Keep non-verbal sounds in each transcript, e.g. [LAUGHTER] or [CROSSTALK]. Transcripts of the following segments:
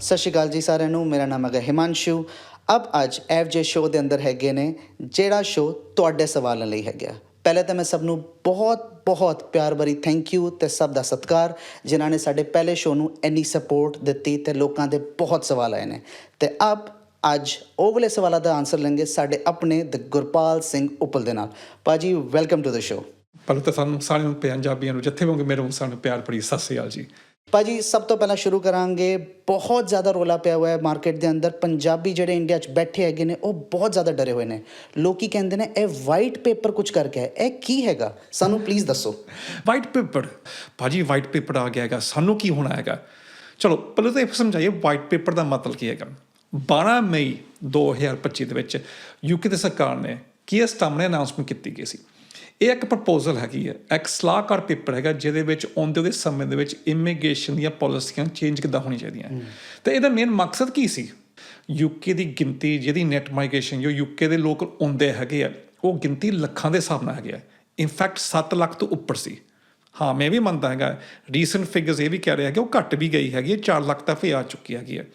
ਸਤਿ ਸ਼੍ਰੀ ਅਕਾਲ ਜੀ ਸਾਰਿਆਂ ਨੂੰ, ਮੇਰਾ ਨਾਮ ਹੈ ਹਿਮਾਂਸ਼ੂ। ਅਬ ਅੱਜ ਐਫਜੇ ਸ਼ੋਅ ਦੇ ਅੰਦਰ ਹੈਗੇ ਨੇ, ਜਿਹੜਾ ਸ਼ੋਅ ਤੁਹਾਡੇ ਸਵਾਲਾਂ ਲਈ ਹੈਗਾ। ਪਹਿਲੇ ਤਾਂ ਮੈਂ ਸਭ ਨੂੰ ਬਹੁਤ ਬਹੁਤ ਪਿਆਰ ਭਰੀ ਥੈਂਕ ਯੂ ਤੇ ਸਭ ਦਾ ਸਤਿਕਾਰ, ਜਿਨ੍ਹਾਂ ਨੇ ਸਾਡੇ ਪਹਿਲੇ ਸ਼ੋਅ ਨੂੰ ਇੰਨੀ ਸਪੋਰਟ ਦਿੱਤੀ ਤੇ ਲੋਕਾਂ ਦੇ ਬਹੁਤ ਸਵਾਲ ਆਏ ਨੇ। ਤੇ ਅਬ ਅੱਜ ਉਹ ਵਾਲੇ ਸਵਾਲਾਂ ਦਾ ਆਨਸਰ ਲੈਣਗੇ ਸਾਡੇ ਆਪਣੇ ਦ ਗੁਰਪਾਲ ਸਿੰਘ ਉਪਲ ਦੇ ਨਾਲ। ਪਾਜੀ ਵੈਲਕਮ ਟੂ ਦ ਸ਼ੋਅ ਪਹਿਲਾਂ ਤਾਂ ਸਾਨੂੰ ਸਾਰਿਆਂ ਨੂੰ ਪੰਜਾਬੀਆਂ ਨੂੰ, ਜਿੱਥੇ ਹੋਗੇ ਮੇਰੇ ਨੂੰ ਸਾਨੂੰ ਪਿਆਰ ਭਰੀ ਸਤਿ ਸ੍ਰੀ ਅਕਾਲ ਜੀ। ਭਾਜੀ, ਸਭ ਤੋਂ ਪਹਿਲਾਂ ਸ਼ੁਰੂ ਕਰਾਂਗੇ। ਬਹੁਤ ਜ਼ਿਆਦਾ ਰੋਲਾ ਪਿਆ ਹੋਇਆ ਹੈ ਮਾਰਕੀਟ ਦੇ ਅੰਦਰ। ਪੰਜਾਬੀ ਜਿਹੜੇ ਇੰਡੀਆ 'ਚ ਬੈਠੇ ਹੈਗੇ ਨੇ, ਉਹ ਬਹੁਤ ਜ਼ਿਆਦਾ ਡਰੇ ਹੋਏ ਨੇ। ਲੋਕੀ ਕਹਿੰਦੇ ਨੇ, ਇਹ ਵਾਈਟ ਪੇਪਰ ਕੁਝ ਕਰਕੇ ਹੈ। ਇਹ ਕੀ ਹੈਗਾ? ਸਾਨੂੰ ਪਲੀਜ਼ ਦੱਸੋ। [LAUGHS] ਵਾਈਟ ਪੇਪਰ ਭਾਜੀ ਵਾਈਟ ਪੇਪਰ ਆ ਗਿਆ ਹੈਗਾ। ਸਾਨੂੰ ਕੀ ਹੋਣਾ ਹੈਗਾ? ਚਲੋ, ਪਹਿਲਾਂ ਤਾਂ ਇਹ ਸਮਝਾਈਏ ਵਾਈਟ ਪੇਪਰ ਦਾ ਮਤਲਬ ਕੀ ਹੈਗਾ? 12 ਮਈ 2025 ਦੇ ਵਿੱਚ ਯੂਕੇ ਦੀ ਸਰਕਾਰ ਨੇ ਕੀ ਸਾਹਮਣੇ ਅਨਾਉਂਸਮੈਂਟ ਕੀਤੀ ਗਈ ਸੀ? ਇਹ ਇੱਕ ਪ੍ਰਪੋਜ਼ਲ ਹੈਗੀ ਹੈ ਇੱਕ ਸਲਾਹਕਾਰ ਪੇਪਰ ਹੈਗਾ ਜਿਹਦੇ ਵਿੱਚ ਆਉਂਦੇ ਉਹਦੇ ਸਮੇਂ ਦੇ ਵਿੱਚ ਇਮੀਗ੍ਰੇਸ਼ਨ ਦੀਆਂ ਪਾਲਿਸੀਆਂ ਚੇਂਜ ਕਿੱਦਾਂ ਹੋਣੀ ਚਾਹੀਦੀਆਂ ਤੇ ਇਹਦਾ ਮੇਨ ਮਕਸਦ ਕੀ ਸੀ? ਯੂਕੇ ਦੀ ਗਿਣਤੀ ਜਿਹਦੀ ਨੈਟ ਮਾਈਗ੍ਰੇਸ਼ਨ ਜੋ ਯੂਕੇ ਦੇ ਲੋਕ ਆਉਂਦੇ ਹੈਗੇ ਆ ਉਹ ਗਿਣਤੀ ਲੱਖਾਂ ਦੇ ਹਿਸਾਬ ਨਾਲ ਹੈਗੇ ਆ। ਇਨਫੈਕਟ 7 ਲੱਖ ਤੋਂ ਉੱਪਰ ਸੀ। ਹਾਂ ਮੈਂ ਵੀ ਮੰਨਦਾ ਹੈਗਾ ਰੀਸੈਂਟ ਫਿਗਰਸ ਇਹ ਵੀ ਕਹਿ ਰਿਹਾ ਕਿ ਉਹ ਘਟ ਵੀ ਗਈ ਹੈਗੀ ਹੈ 4 ਲੱਖ ਤੱਕ ਵੀ ਆ ਚੁੱਕੀ ਹੈਗੀ ਹੈ।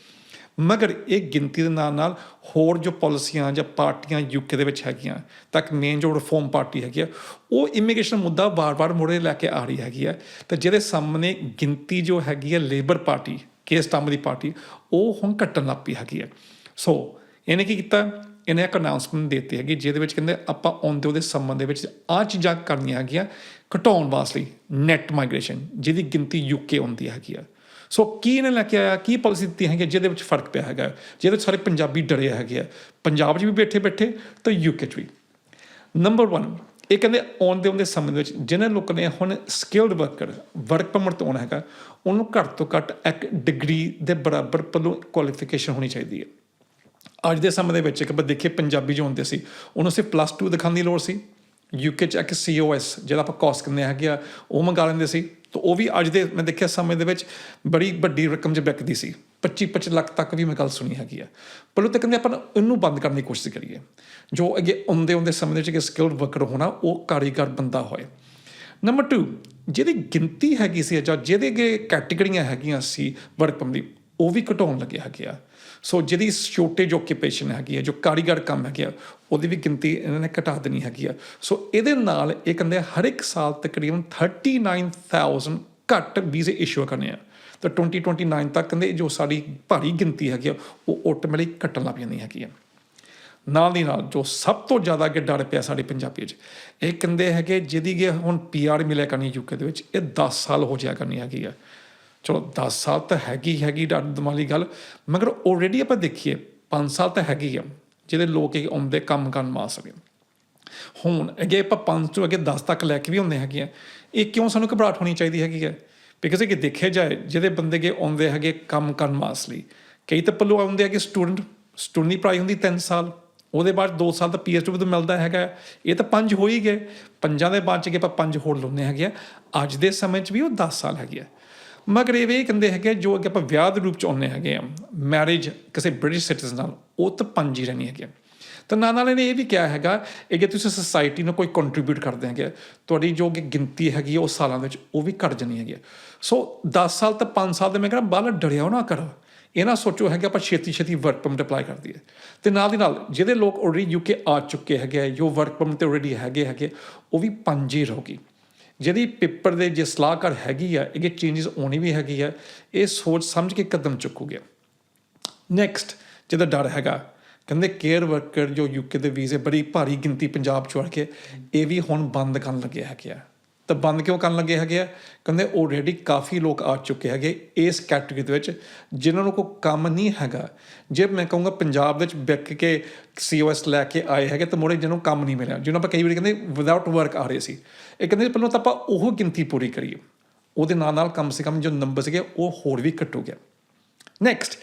ਮਗਰ ਇਹ ਗਿਣਤੀ ਦੇ ਨਾਲ ਨਾਲ ਹੋਰ ਜੋ ਪਾਲਿਸੀਆਂ ਜਾਂ ਪਾਰਟੀਆਂ ਯੂਕੇ ਦੇ ਵਿੱਚ ਹੈਗੀਆਂ ਤੱਕ ਮੇਨ ਜੋ ਰਿਫਾਰਮ ਪਾਰਟੀ ਹੈਗੀ ਆ, ਉਹ ਇਮੀਗ੍ਰੇਸ਼ਨ ਮੁੱਦਾ ਵਾਰ-ਵਾਰ ਮੁੜੇ ਲੈ ਕੇ ਆ ਰਹੀ ਹੈਗੀ ਹੈ ਤੇ ਜਿਹਦੇ ਸਾਹਮਣੇ ਗਿਣਤੀ ਜੋ ਹੈਗੀ ਆ ਲੇਬਰ ਪਾਰਟੀ ਕੇਸ ਟੰਮ ਦੀ ਪਾਰਟੀ, ਉਹ ਹੁਣ ਘਟਣ ਲੱਗ ਪਈ ਹੈਗੀ ਹੈ ਸੋ ਇਹਨੇ ਕੀ ਕੀਤਾ? ਇਹਨੇ ਇੱਕ ਅਨਾਉਂਸਮੈਂਟ ਦਿੱਤੀ ਹੈਗੀ, ਜਿਹਦੇ ਵਿੱਚ ਕਹਿੰਦੇ ਆਪਾਂ ਆਉਂਦੇ ਉਹਦੇ ਸੰਬੰਧ ਦੇ ਵਿੱਚ ਆ ਚੀਜ਼ਾਂ ਕਰਨੀਆਂ ਹੈਗੀਆਂ ਘਟਾਉਣ ਵਾਸਤੇ ਨੈਟ ਮਾਈਗ੍ਰੇਸ਼ਨ ਜਿਹਦੀ ਗਿਣਤੀ ਯੂਕੇ ਹੁੰਦੀ ਹੈਗੀ ਆ। ਸੋ ਕੀ ਇਹਨੇ ਲੈ ਕੇ ਆਇਆ? ਕੀ ਪਾਲਿਸੀ ਦਿੱਤੀ ਹੈਗੀ ਜਿਹਦੇ ਵਿੱਚ ਫ਼ਰਕ ਪਿਆ ਹੈਗਾ? ਜਿਹਦੇ ਵਿੱਚ ਸਾਰੇ ਪੰਜਾਬੀ ਡਰੇ ਹੈਗੇ ਆ। ਪੰਜਾਬ 'ਚ ਵੀ ਬੈਠੇ ਬੈਠੇ ਤੇ ਯੂਕੇ 'ਚ ਵੀ। ਨੰਬਰ 1 ਇਹ ਕਹਿੰਦੇ ਆਉਣ ਦੇ ਉਹਦੇ ਸਮੇਂ ਦੇ ਵਿੱਚ ਜਿਹਨਾਂ ਲੋਕਾਂ ਨੇ ਹੁਣ ਸਕਿਲਡ ਵਰਕਰ ਵਰਕ ਪਰਮਿਟ ਤੋਂ ਆਉਣਾ ਹੈਗਾ, ਉਹਨੂੰ ਘੱਟ ਤੋਂ ਘੱਟ ਇੱਕ ਡਿਗਰੀ ਦੇ ਬਰਾਬਰ ਪੱਲੋਂ ਕੁਆਲੀਫਿਕੇਸ਼ਨ ਹੋਣੀ ਚਾਹੀਦੀ ਹੈ। ਅੱਜ ਦੇ ਸਮੇਂ ਦੇ ਵਿੱਚ ਇੱਕ ਆਪਾਂ ਦੇਖੀਏ, ਪੰਜਾਬੀ ਜੋ ਹੁੰਦੇ ਸੀ, ਉਹਨੂੰ ਸਿਰਫ ਪਲੱਸ 2 ਦਿਖਾਉਣ ਦੀ ਲੋੜ ਸੀ। ਯੂਕੇ ਚ ਇੱਕ ਸੀਓਐਸ ਜਿਹੜਾ ਆਪਾਂ ਕੋਰਸ ਕਹਿੰਦੇ ਹੈਗੇ ਆ, ਉਹ ਮੰਗਾ ਲੈਂਦੇ ਸੀ। ਤਾਂ ਉਹ ਵੀ ਅੱਜ ਦੇ ਮੈਂ ਦੇਖਿਆ ਸਮੇਂ ਦੇ ਵਿੱਚ ਬੜੀ ਵੱਡੀ ਰਕਮ 'ਚ ਵਿਕਦੀ ਸੀ। 25 25 ਲੱਖ ਤੱਕ ਵੀ ਮੈਂ ਗੱਲ ਸੁਣੀ ਹੈਗੀ ਆ। ਪਰ ਉਹ ਤਾਂ ਕਹਿੰਦੇ ਆਪਾਂ ਇਹਨੂੰ ਬੰਦ ਕਰਨ ਦੀ ਕੋਸ਼ਿਸ਼ ਕਰੀਏ। ਜੋ ਅੱਗੇ ਆਉਂਦੇ ਆਉਂਦੇ ਸਮੇਂ ਦੇ ਵਿੱਚ ਕਿ ਸਕਿਲਡ ਵਰਕਰ ਹੋਣਾ, ਉਹ ਕਾਰੀਗਰ ਬੰਦਾ ਹੋਏ। ਨੰਬਰ 2 ਜਿਹਦੀ ਗਿਣਤੀ ਹੈਗੀ ਸੀ ਜਾਂ ਜਿਹਦੇ ਅੱਗੇ ਕੈਟਾਗਰੀਆਂ ਹੈਗੀਆਂ ਸੀ ਵਰਕ ਦੀ ਉਹ ਵੀ ਘਟਾਉਣ ਲੱਗੇ ਹੈਗੇ ਆ। ਸੋ ਜਿਹਦੀ ਸ਼ੋਰਟੇਜ ਆਕੂਪੇਸ਼ਨ ਹੈਗੀ ਹੈ, ਜੋ ਕਾਰੀਗਰ ਕੰਮ ਹੈਗੇ ਆ, ਉਹਦੀ ਵੀ ਗਿਣਤੀ ਇਹਨਾਂ ਨੇ ਘਟਾ ਦੇਣੀ ਹੈਗੀ ਆ। ਸੋ ਇਹਦੇ ਨਾਲ ਇਹ ਕਹਿੰਦੇ ਹਰ ਇੱਕ ਸਾਲ ਤਕਰੀਬਨ 39000 ਘੱਟ ਵੀਜ਼ੇ ਇਸ਼ੂ ਕਰਨੇ ਆ। ਤਾਂ 2029 ਤੱਕ ਕਹਿੰਦੇ ਜੋ ਸਾਡੀ ਭਾਰੀ ਗਿਣਤੀ ਹੈਗੀ ਆ, ਉਹ ਆਟੋਮੈਟਿਕ ਘਟਣ ਲੱਗ ਜਾਂਦੀ ਹੈਗੀ ਆ। ਨਾਲ ਦੀ ਨਾਲ ਜੋ ਸਭ ਤੋਂ ਜ਼ਿਆਦਾ ਅੱਗੇ ਡਰ ਪਿਆ ਸਾਡੇ ਪੰਜਾਬੀ 'ਚ, ਇਹ ਕਹਿੰਦੇ ਹੈਗੇ, ਜਿਹਦੀ ਕਿ ਹੁਣ ਪੀਆਰ ਮਿਲਿਆ ਕਰਨੀ ਯੂਕੇ ਦੇ ਵਿੱਚ, ਇਹ 10 ਸਾਲ ਹੋ ਜਾਇਆ ਕਰਨੀ ਹੈਗੀ ਆ। ਚਲੋ 10 ਸਾਲ ਤਾਂ ਹੈਗੀ ਹੈਗੀ ਡਰ ਦਿਮਾਗੀ ਗੱਲ, ਮਗਰ ਆਲਰੇਡੀ ਆਪਾਂ ਦੇਖੀਏ 5 ਸਾਲ ਤਾਂ ਹੈਗੀ ਆ, ਜਿਹਦੇ ਲੋਕ ਇਹ ਆਉਂਦੇ ਕੰਮ ਕਰਨ ਮਾ ਸਕੇ ਹੁਣ ਅੱਗੇ ਆਪਾਂ 5 ਤੋਂ ਅੱਗੇ 10 ਤੱਕ ਲੈ ਕੇ ਵੀ ਹੁੰਦੇ ਹੈਗੇ ਆ, ਇਹ ਕਿਉਂ ਸਾਨੂੰ ਘਬਰਾਹਟ ਹੋਣੀ ਚਾਹੀਦੀ ਹੈਗੀ ਹੈ ਬਿਕਾਜ਼ ਇਹ ਦੇਖਿਆ ਜਾਏ, ਜਿਹਦੇ ਬੰਦੇ ਕੇ ਆਉਂਦੇ ਹੈਗੇ ਕੰਮ ਕਰਨ ਮਾਸ ਲਈ ਕਈ ਤਾਂ ਪੱਲੂ ਆਉਂਦੇ ਹੈਗੇ ਸਟੂਡੈਂਟ ਸਟੂਡੈਂਟ ਦੀ ਪੜ੍ਹਾਈ ਹੁੰਦੀ 3 ਸਾਲ, ਉਹਦੇ ਬਾਅਦ 2 ਸਾਲ ਦਾ ਪੀਐਚਡੀ ਵੀ ਮਿਲਦਾ ਹੈਗਾ, ਇਹ ਤਾਂ ਪੰਜ ਹੋ ਹੀ ਗਏ, ਪੰਜਾਂ ਦੇ ਬਾਅਦ ਚ ਕਿ ਆਪਾਂ ਪੰਜ ਹੋਰ ਲਾਉਂਦੇ ਹੈਗੇ ਆ, ਅੱਜ ਦੇ ਸਮੇਂ 'ਚ ਵੀ ਉਹ 10 ਸਾਲ ਹੈਗੇ ਆ। ਮਗਰ ਇਹ ਵੀ ਕਹਿੰਦੇ ਹੈਗੇ ਜੋ ਅੱਗੇ ਆਪਾਂ ਵਿਆਹ ਦੇ ਰੂਪ ਚ ਆਉਂਦੇ ਹੈਗੇ ਆ ਮੈਰਿਜ ਕਿਸੇ ਬ੍ਰਿਟਿਸ਼ ਸਿਟੀਜ਼ਨ ਨਾਲ ਉਹ ਤਾਂ ਪੰਜ ਹੀ ਰਹਿਣੀ ਹੈਗੀ ਆ। ਤਾਂ ਨਾਲ ਨਾਲ ਇਹਨੇ ਇਹ ਵੀ ਕਿਹਾ ਹੈਗਾ ਇਹ ਜੇ ਤੁਸੀਂ ਸੋਸਾਇਟੀ ਨੂੰ ਕੋਈ ਕੰਟਰੀਬਿਊਟ ਕਰਦੇ ਹੈਗੇ ਤੁਹਾਡੀ ਜੋ ਕਿ ਗਿਣਤੀ ਹੈਗੀ ਆ ਉਹ ਸਾਲਾਂ ਦੇ ਵਿੱਚ ਉਹ ਵੀ ਘਟ ਜਾਣੀ ਹੈਗੀ ਆ। ਸੋ 10 ਸਾਲ ਤੇ 5 ਸਾਲ ਦੇ ਮੈਂ ਕਹਿੰਦਾ ਬਾਹਰ ਡਰਿਆ ਨਾ ਕਰੋ ਇਹ ਨਾ ਸੋਚੋ ਹੈਗਾ ਆਪਾਂ ਛੇਤੀ ਛੇਤੀ ਵਰਕ ਪਰਮਿਟ ਅਪਲਾਈ ਕਰ ਦਈਏ ਤੇ ਨਾਲ ਦੀ ਨਾਲ ਜਿਹਦੇ ਲੋਕ ਆਲਰੇਡੀ ਯੂਕੇ ਆ ਚੁੱਕੇ ਹੈਗੇ ਆ, ਜੋ ਵਰਕ ਪਰਮਿਟ ਤੇ ਆਲਰੇਡੀ ਹੈਗੇ ਹੈਗੇ ਉਹ ਵੀ ਪੰਜ ਹੀ ਰਹੂਗੀ ਜਿਹਦੀ ਪੇਪਰ ਦੇ ਜੇ ਸਲਾਹਕਾਰ ਹੈਗੀ ਆ, ਇਹ ਚੇਂਜਸ ਆਉਣੀ ਵੀ ਹੈਗੀ ਆ, ਇਹ ਸੋਚ ਸਮਝ ਕੇ ਕਦਮ ਚੁੱਕੂਗੇ। ਨੈਕਸਟ ਜਿਹਦਾ ਡਰ ਹੈਗਾ, ਕਹਿੰਦੇ ਕੇਅਰ ਵਰਕਰ ਜੋ ਯੂਕੇ ਦੇ ਵੀਜ਼ੇ ਬੜੀ ਭਾਰੀ ਗਿਣਤੀ ਪੰਜਾਬ ਚ ਵੜ ਕੇ, ਇਹ ਵੀ ਹੁਣ ਬੰਦ ਕਰਨ ਲੱਗੇ ਹੈਗੇ ਆ। ਤਾਂ ਬੰਦ ਕਿਉਂ ਕਰਨ ਲੱਗੇ ਹੈਗੇ ਆ? ਕਹਿੰਦੇ ਆਲਰੇਡੀ ਕਾਫੀ ਲੋਕ ਆ ਚੁੱਕੇ ਹੈਗੇ ਇਸ ਕੈਟਾਗਰੀ ਦੇ ਵਿੱਚ, ਜਿਨ੍ਹਾਂ ਨੂੰ ਕੋਈ ਕੰਮ ਨਹੀਂ ਹੈਗਾ। ਜੇ ਮੈਂ ਕਹੂੰਗਾ ਪੰਜਾਬ ਵਿੱਚ ਵਿਕ ਕੇ ਸੀਓਐਸ ਲੈ ਕੇ ਆਏ ਹੈਗੇ ਤਾਂ ਮੋੜੇ ਜਿਹਨੂੰ ਕੰਮ ਨਹੀਂ ਮਿਲਿਆ, ਜਿਹਨੂੰ ਆਪਾਂ ਕਈ ਵਾਰੀ ਕਹਿੰਦੇ ਵਿਦਆਊਟ ਵਰਕ ਆ ਰਹੇ ਸੀ। ਇਹ ਕਹਿੰਦੇ ਪਹਿਲਾਂ ਤਾਂ ਆਪਾਂ ਉਹ ਗਿਣਤੀ ਪੂਰੀ ਕਰੀਏ। ਉਹਦੇ ਨਾਲ ਨਾਲ ਕਮ ਸੇ ਕਮ ਜੋ ਨੰਬਰ ਸੀਗੇ ਉਹ ਹੋਰ ਵੀ ਘਟੂ ਗਿਆ। ਨੈਕਸਟ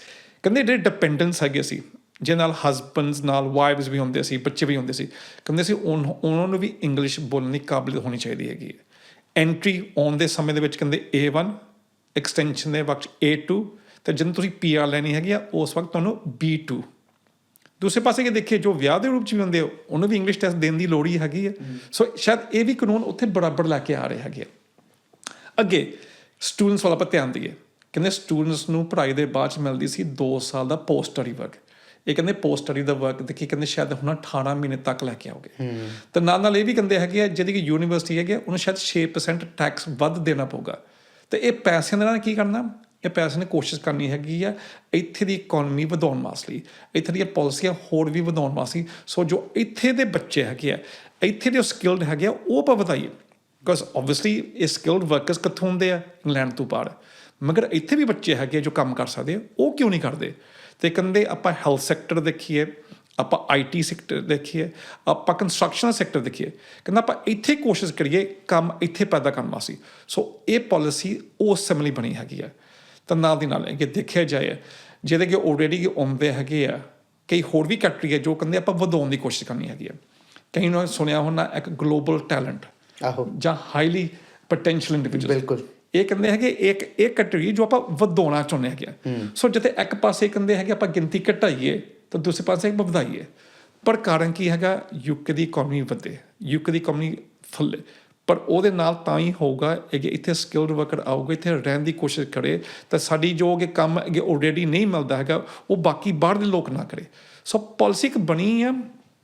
ਕਹਿੰਦੇ ਜਿਹੜੇ ਡਿਪੈਂਡੈਂਸ ਹੈਗੇ ਸੀ, ਜਿਹਦੇ ਨਾਲ ਹਸਬੰਡਸ ਨਾਲ ਵਾਈਫਸ ਵੀ ਹੁੰਦੇ ਸੀ, ਬੱਚੇ ਵੀ ਹੁੰਦੇ ਸੀ, ਕਹਿੰਦੇ ਸੀ ਉਨ- ਉਹਨਾਂ ਨੂੰ ਵੀ ਇੰਗਲਿਸ਼ ਬੋਲਣ ਦੀ ਕਾਬਲੀਅਤ ਹੋਣੀ ਚਾਹੀਦੀ ਹੈਗੀ ਹੈ। ਐਂਟਰੀ ਆਉਣ ਦੇ ਸਮੇਂ ਦੇ ਵਿੱਚ ਕਹਿੰਦੇ A1 ਐਕਸਟੈਂਸ਼ਨ ਦੇ ਵਕਤ A2 ਤੇ ਜਦੋਂ ਤੁਸੀਂ PR ਲੈਣੀ ਹੈਗੀ ਆ, ਉਸ ਵਕਤ ਤੁਹਾਨੂੰ B2 ਦੂਸਰੇ ਪਾਸੇ ਕਿ ਦੇਖੀਏ, ਜੋ ਵਿਆਹ ਦੇ ਰੂਪ ਚ ਵੀ ਹੁੰਦੇ ਆ, ਉਹਨੂੰ ਵੀ ਇੰਗਲਿਸ਼ ਟੈਸਟ ਦੇਣ ਦੀ ਲੋੜ ਹੀ ਹੈਗੀ ਹੈ ਸੋ ਸ਼ਾਇਦ ਇਹ ਵੀ ਕਾਨੂੰਨ ਉੱਥੇ ਬਰਾਬਰ ਲੈ ਕੇ ਆ ਰਹੇ ਹੈਗੇ ਆ। ਅੱਗੇ ਸਟੂਡੈਂਟਸ ਵਾਲਾ ਆਪਾਂ ਧਿਆਨ ਦਈਏ। ਕਹਿੰਦੇ ਸਟੂਡੈਂਟਸ ਨੂੰ ਪੜ੍ਹਾਈ ਦੇ ਬਾਅਦ ਚ ਮਿਲਦੀ ਸੀ 2 ਸਾਲ ਦਾ ਪੋਸਟਰੀ ਸਟੱਡੀ ਵਰਕ ਇਹ ਕਹਿੰਦੇ ਪੋਸਟ ਸਟੱਡੀ ਦਾ ਵਰਕ ਦੇਖੀ ਕਹਿੰਦੇ ਸ਼ਾਇਦ ਹੁਣ 18 ਮਹੀਨੇ ਤੱਕ ਲੈ ਕੇ ਆਓਗੇ। ਤੇ ਨਾਲ ਨਾਲ ਇਹ ਵੀ ਕਹਿੰਦੇ ਹੈਗੇ ਆ ਜਿਹਦੀ ਕਿ ਯੂਨੀਵਰਸਿਟੀ ਹੈਗੀ ਉਹਨੂੰ ਸ਼ਾਇਦ 6% ਟੈਕਸ ਵੱਧ ਦੇਣਾ ਪਊਗਾ। ਤੇ ਇਹ ਪੈਸਿਆਂ ਦੇ ਨਾਲ ਕੀ ਕਰਨਾ? ਇਹ ਪੈਸੇ ਨੇ ਕੋਸ਼ਿਸ਼ ਕਰਨੀ ਹੈਗੀ ਆ ਇੱਥੇ ਦੀ ਇਕਨੋਮੀ ਵਧਾਉਣ ਵਾਸਤੇ। ਇੱਥੇ ਦੀਆਂ ਪਾਲਿਸੀਆਂ ਹੋਰ ਵੀ ਵਧਾਉਣ ਵਾਸਤੇ। ਸੋ ਜੋ ਇੱਥੇ ਦੇ ਬੱਚੇ ਹੈਗੇ ਆ ਇੱਥੇ ਦੇ ਸਕਿਲਡ ਹੈਗੇ ਆ ਉਹ ਆਪਾਂ ਵਧਾਈਏ। ਬਿਕਾਜ਼ ਆਬਵੀਅਸਲੀ ਇਹ ਸਕਿਲਡ ਵਰਕਰਸ ਕਿੱਥੋਂ ਹੁੰਦੇ ਆ? ਇੰਗਲੈਂਡ ਤੋਂ ਬਾਹਰ। ਮਗਰ ਇੱਥੇ ਵੀ ਬੱਚੇ ਹੈਗੇ ਜੋ ਕੰਮ ਕਰ ਸਕਦੇ ਆ ਉਹ ਕਿਉਂ ਨਹੀਂ ਕਰਦੇ? ਤੇ ਕਹਿੰਦੇ ਆਪਾਂ ਹੈਲਥ ਸੈਕਟਰ ਦੇਖੀਏ ਆਪਾਂ ਆਈਟੀ ਸੈਕਟਰ ਦੇਖੀਏ ਆਪਾਂ ਕੰਸਟਰਕਸ਼ਨ ਸੈਕਟਰ ਦੇਖੀਏ ਕਹਿੰਦਾ ਆਪਾਂ ਇੱਥੇ ਕੋਸ਼ਿਸ਼ ਕਰੀਏ ਕੰਮ ਇੱਥੇ ਪੈਦਾ ਕਰਨ ਵਾਸਤੇ। ਸੋ ਇਹ ਪਾਲਿਸੀ ਉਸ ਸਮੇਂ ਲਈ ਬਣੀ ਹੈਗੀ ਆ। ਤਾਂ ਨਾਲ ਦੀ ਨਾਲ ਇਹ ਦੇਖਿਆ ਜਾਏ ਜਿਹਦੇ ਕਿ ਆਲਰੇਡੀ ਆਉਂਦੇ ਹੈਗੇ ਆ ਕਈ ਹੋਰ ਵੀ ਕੈਟਰੀ ਹੈ ਜੋ ਕਹਿੰਦੇ ਆਪਾਂ ਵਧਾਉਣ ਦੀ ਕੋਸ਼ਿਸ਼ ਕਰਨੀ ਹੈਗੀ ਆ। ਕਈ ਨੂੰ ਸੁਣਿਆ ਹੋਣਾ ਇੱਕ ਗਲੋਬਲ ਟੈਲੈਂਟ ਆਹੋ। ਜਾਂ ਹਾਈਲੀ ਪੋਟੈਂਸ਼ੀਅਲ ਇੰਡੀਵਿਜੂਅਲ ਬਿਲਕੁਲ। ਇਹ ਕਹਿੰਦੇ ਹੈਗੇ ਇੱਕ ਇਹ ਕੈਟੇਗਰੀ ਜੋ ਆਪਾਂ ਵਧਾਉਣਾ ਚਾਹੁੰਦੇ ਹੈਗੇ। ਸੋ ਜਿੱਥੇ ਇੱਕ ਪਾਸੇ ਕਹਿੰਦੇ ਹੈਗੇ ਆਪਾਂ ਗਿਣਤੀ ਘਟਾਈਏ ਤਾਂ ਦੂਸਰੇ ਪਾਸੇ ਆਪਾਂ ਵਧਾਈਏ। ਪਰ ਕਾਰਨ ਕੀ ਹੈਗਾ? ਯੂਕੇ ਦੀ ਇਕਨੋਮੀ ਵਧੇ ਯੂਕੇ ਦੀ ਇਕਨੋਮੀ ਫੁੱਲੇ ਪਰ ਉਹਦੇ ਨਾਲ ਤਾਂ ਹੀ ਹੋਊਗਾ ਕਿ ਇੱਥੇ ਸਕਿਲਡ ਵਰਕਰ ਆਊਗਾ ਇੱਥੇ ਰਹਿਣ ਦੀ ਕੋਸ਼ਿਸ਼ ਕਰੇ ਤਾਂ ਸਾਡੀ ਜੋ ਕਿ ਕੰਮ ਅੱਗੇ ਆਲਰੇਡੀ ਨਹੀਂ ਮਿਲਦਾ ਹੈਗਾ ਉਹ ਬਾਕੀ ਬਾਹਰ ਦੇ ਲੋਕ ਨਾ ਕਰੇ। ਸੋ ਪਾਲਿਸੀ ਇੱਕ ਬਣੀ ਆ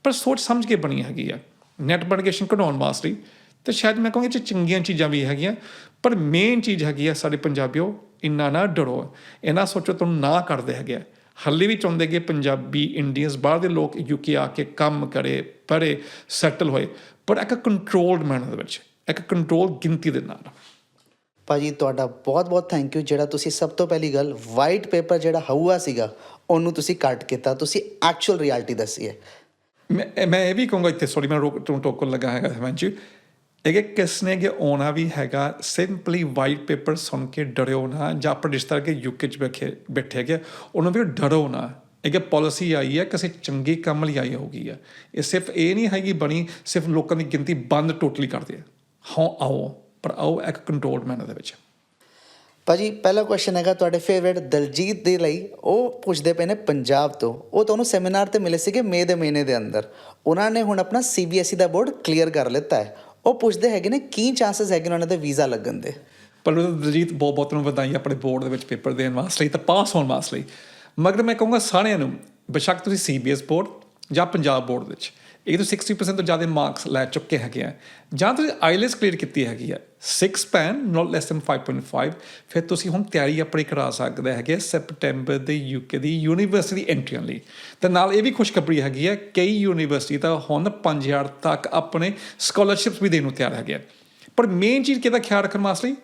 ਪਰ ਸੋਚ ਸਮਝ ਕੇ ਬਣੀ ਹੈਗੀ ਆ। ਨੈਟ ਬਰਗੇਸ਼ਨ ਕਢਾਉਣ ਵਾਸਤੇ ਤੇ ਸ਼ਾਇਦ ਮੈਂ ਕਹਾਂਗਾ 'ਚ ਚੰਗੀਆਂ ਚੀਜ਼ਾਂ ਵੀ ਹੈਗੀਆਂ ਪਰ ਮੇਨ ਚੀਜ਼ ਹੈਗੀ ਆ ਸਾਡੇ ਪੰਜਾਬੀਓ ਇੰਨਾ ਨਾ ਡਰੋ। ਇਹਨਾਂ ਸੋਚੋ ਤੁਹਾਨੂੰ ਨਾ ਕਰਦੇ ਹੈਗੇ ਆ। ਹਾਲੇ ਵੀ ਚਾਹੁੰਦੇ ਕਿ ਪੰਜਾਬੀ ਇੰਡੀਅਨਸ ਬਾਹਰ ਦੇ ਲੋਕ ਯੂਕੇ ਆ ਕੇ ਕੰਮ ਕਰੇ ਪੜੇ ਸੈਟਲ ਹੋਏ ਪਰ ਇੱਕ ਕੰਟਰੋਲਡ ਮੈਨਰ ਦੇ ਵਿੱਚ ਇੱਕ ਕੰਟਰੋਲ ਗਿਣਤੀ ਦੇ ਨਾਲ। ਭਾਜੀ ਤੁਹਾਡਾ ਬਹੁਤ-ਬਹੁਤ ਥੈਂਕ ਯੂ ਜਿਹੜਾ ਤੁਸੀਂ ਸਭ ਤੋਂ ਪਹਿਲੀ ਗੱਲ ਵਾਈਟ ਪੇਪਰ ਜਿਹੜਾ ਹਊਆ ਸੀਗਾ ਉਹਨੂੰ ਤੁਸੀਂ ਕੱਟ ਕੀਤਾ ਤੁਸੀਂ ਐਕਚੁਅਲ ਰਿਐਲਿਟੀ ਦੱਸੀ ਹੈ। ਮੈਂ ਮੈਂ ਇਹ ਵੀ ਕਹੂੰਗਾ ਇੱਥੇ ਸੌਰੀ ਮੈਂ ਰੋਕ ਤੋਂ ਟੋਕਨ ਲੱਗਾ ਹੈਗਾ ਹਮੰਚ ਇਹ ਕਿਸ ਨੇ ਕਿ ਆਉਣਾ ਵੀ ਹੈਗਾ ਸਿੰਪਲੀ ਵਾਈਟ ਪੇਪਰ ਸੁਣ ਕੇ ਡਰਿਓ ਨਾ, ਜਾਂ ਆਪਣੇ ਰਿਸ਼ਤਾ ਕੇ ਯੂਕੇ ਚ ਬੈਠੇ ਬੈਠੇ ਹੈਗੇ, ਉਹਨੂੰ ਵੀ ਡਰੋ ਨਾ। ਇਹ ਕਿ ਪਾਲਿਸੀ ਆਈ ਹੈ, ਕਿਸੇ ਚੰਗੇ ਕੰਮ ਲਈ ਆਈ ਹੋਊਗੀ ਆ। ਇਹ ਸਿਰਫ ਇਹ ਨਹੀਂ ਹੈਗੀ ਬਣੀ, ਸਿਰਫ ਲੋਕਾਂ ਦੀ ਗਿਣਤੀ ਬੰਦ ਟੋਟਲੀ ਕਰਦੇ ਆ। ਹਾਂ, ਆਓ, ਪਰ ਆਓ ਇੱਕ ਕੰਟਰੋਲਡ ਮੈਨਰ ਦੇ ਵਿੱਚ। ਭਾਜੀ, ਪਹਿਲਾ ਕੁਐਸਚਨ ਹੈਗਾ ਤੁਹਾਡੇ ਫੇਵਰਿਟ ਦਲਜੀਤ ਦੇ ਲਈ। ਉਹ ਪੁੱਛਦੇ ਪਏ ਨੇ ਪੰਜਾਬ ਤੋਂ। ਉਹ ਤੁਹਾਨੂੰ ਸੈਮੀਨਾਰ ਤੇ ਮਿਲੇ ਸੀਗੇ ਮਈ ਦੇ ਮਹੀਨੇ ਦੇ ਅੰਦਰ। ਉਹਨਾਂ ਨੇ ਹੁਣ ਆਪਣਾ ਸੀਬੀਐਸਈ E ਦਾ ਬੋਰਡ ਕਲੀਅਰ ਕਰ ਲਿੱਤਾ ਹੈ। ਉਹ ਪੁੱਛਦੇ ਹੈਗੇ ਨੇ, ਕੀ ਚਾਂਸਸ ਹੈਗੇ ਨੇ ਉਹਨਾਂ ਦੇ ਵੀਜ਼ਾ ਲੱਗਣ ਦੇ? ਪਰ ਦਲਜੀਤ ਬਹੁਤ ਬਹੁਤ ਨੂੰ ਵਧਾਈ ਆਪਣੇ ਬੋਰਡ ਦੇ ਵਿੱਚ ਪੇਪਰ ਦੇਣ ਵਾਸਤੇ ਤਾਂ ਪਾਸ ਹੋਣ ਵਾਸਤੇ ਮਗਰ ਮੈਂ ਕਹੂੰਗਾ ਸਾਰਿਆਂ ਨੂੰ, ਬੇਸ਼ੱਕ ਤੁਸੀਂ ਸੀਬੀਐਸ ਬੋਰਡ ਜਾਂ ਪੰਜਾਬ ਬੋਰਡ ਵਿੱਚ ਇਹ ਤੋਂ 60% ਤੋਂ ਜ਼ਿਆਦਾ ਮਾਰਕਸ ਲੈ ਚੁੱਕੇ ਹੈਗੇ ਆ। ਜਾਂ ਤੁਸੀਂ ਆਈਲੈਸ ਕਲੀਅਰ ਕੀਤੀ ਹੈਗੀ ਆ। 6 ਪੈਨ ਨਾਟ ਲੈਸ ਦੈਨ 5.5 ਫਿਰ ਤੁਸੀਂ ਹੁਣ ਤਿਆਰੀ ਆਪਣੀ ਕਰਾ ਸਕਦੇ ਹੈਗੇ ਸੈਪਟੈਂਬਰ ਦੇ ਯੂਕੇ ਦੀ ਯੂਨੀਵਰਸਿਟੀ ਐਂਟਰੀਆਂ ਲਈ। ਤੇ ਨਾਲ ਇਹ ਵੀ ਖੁਸ਼ਖਬਰੀ ਹੈਗੀ ਆ, ਕਈ ਯੂਨੀਵਰਸਿਟੀ ਤਾਂ ਹੁਣ 5000 ਤੱਕ ਆਪਣੇ ਸਕਾਲਰਸ਼ਿਪਸ ਵੀ ਦੇਣ ਨੂੰ ਤਿਆਰ ਹੈਗੇ ਆ। ਪਰ ਮੇਨ ਚੀਜ਼ ਕਿਹਦਾ ਖਿਆਲ ਰੱਖਣ ਵਾਸਤੇ?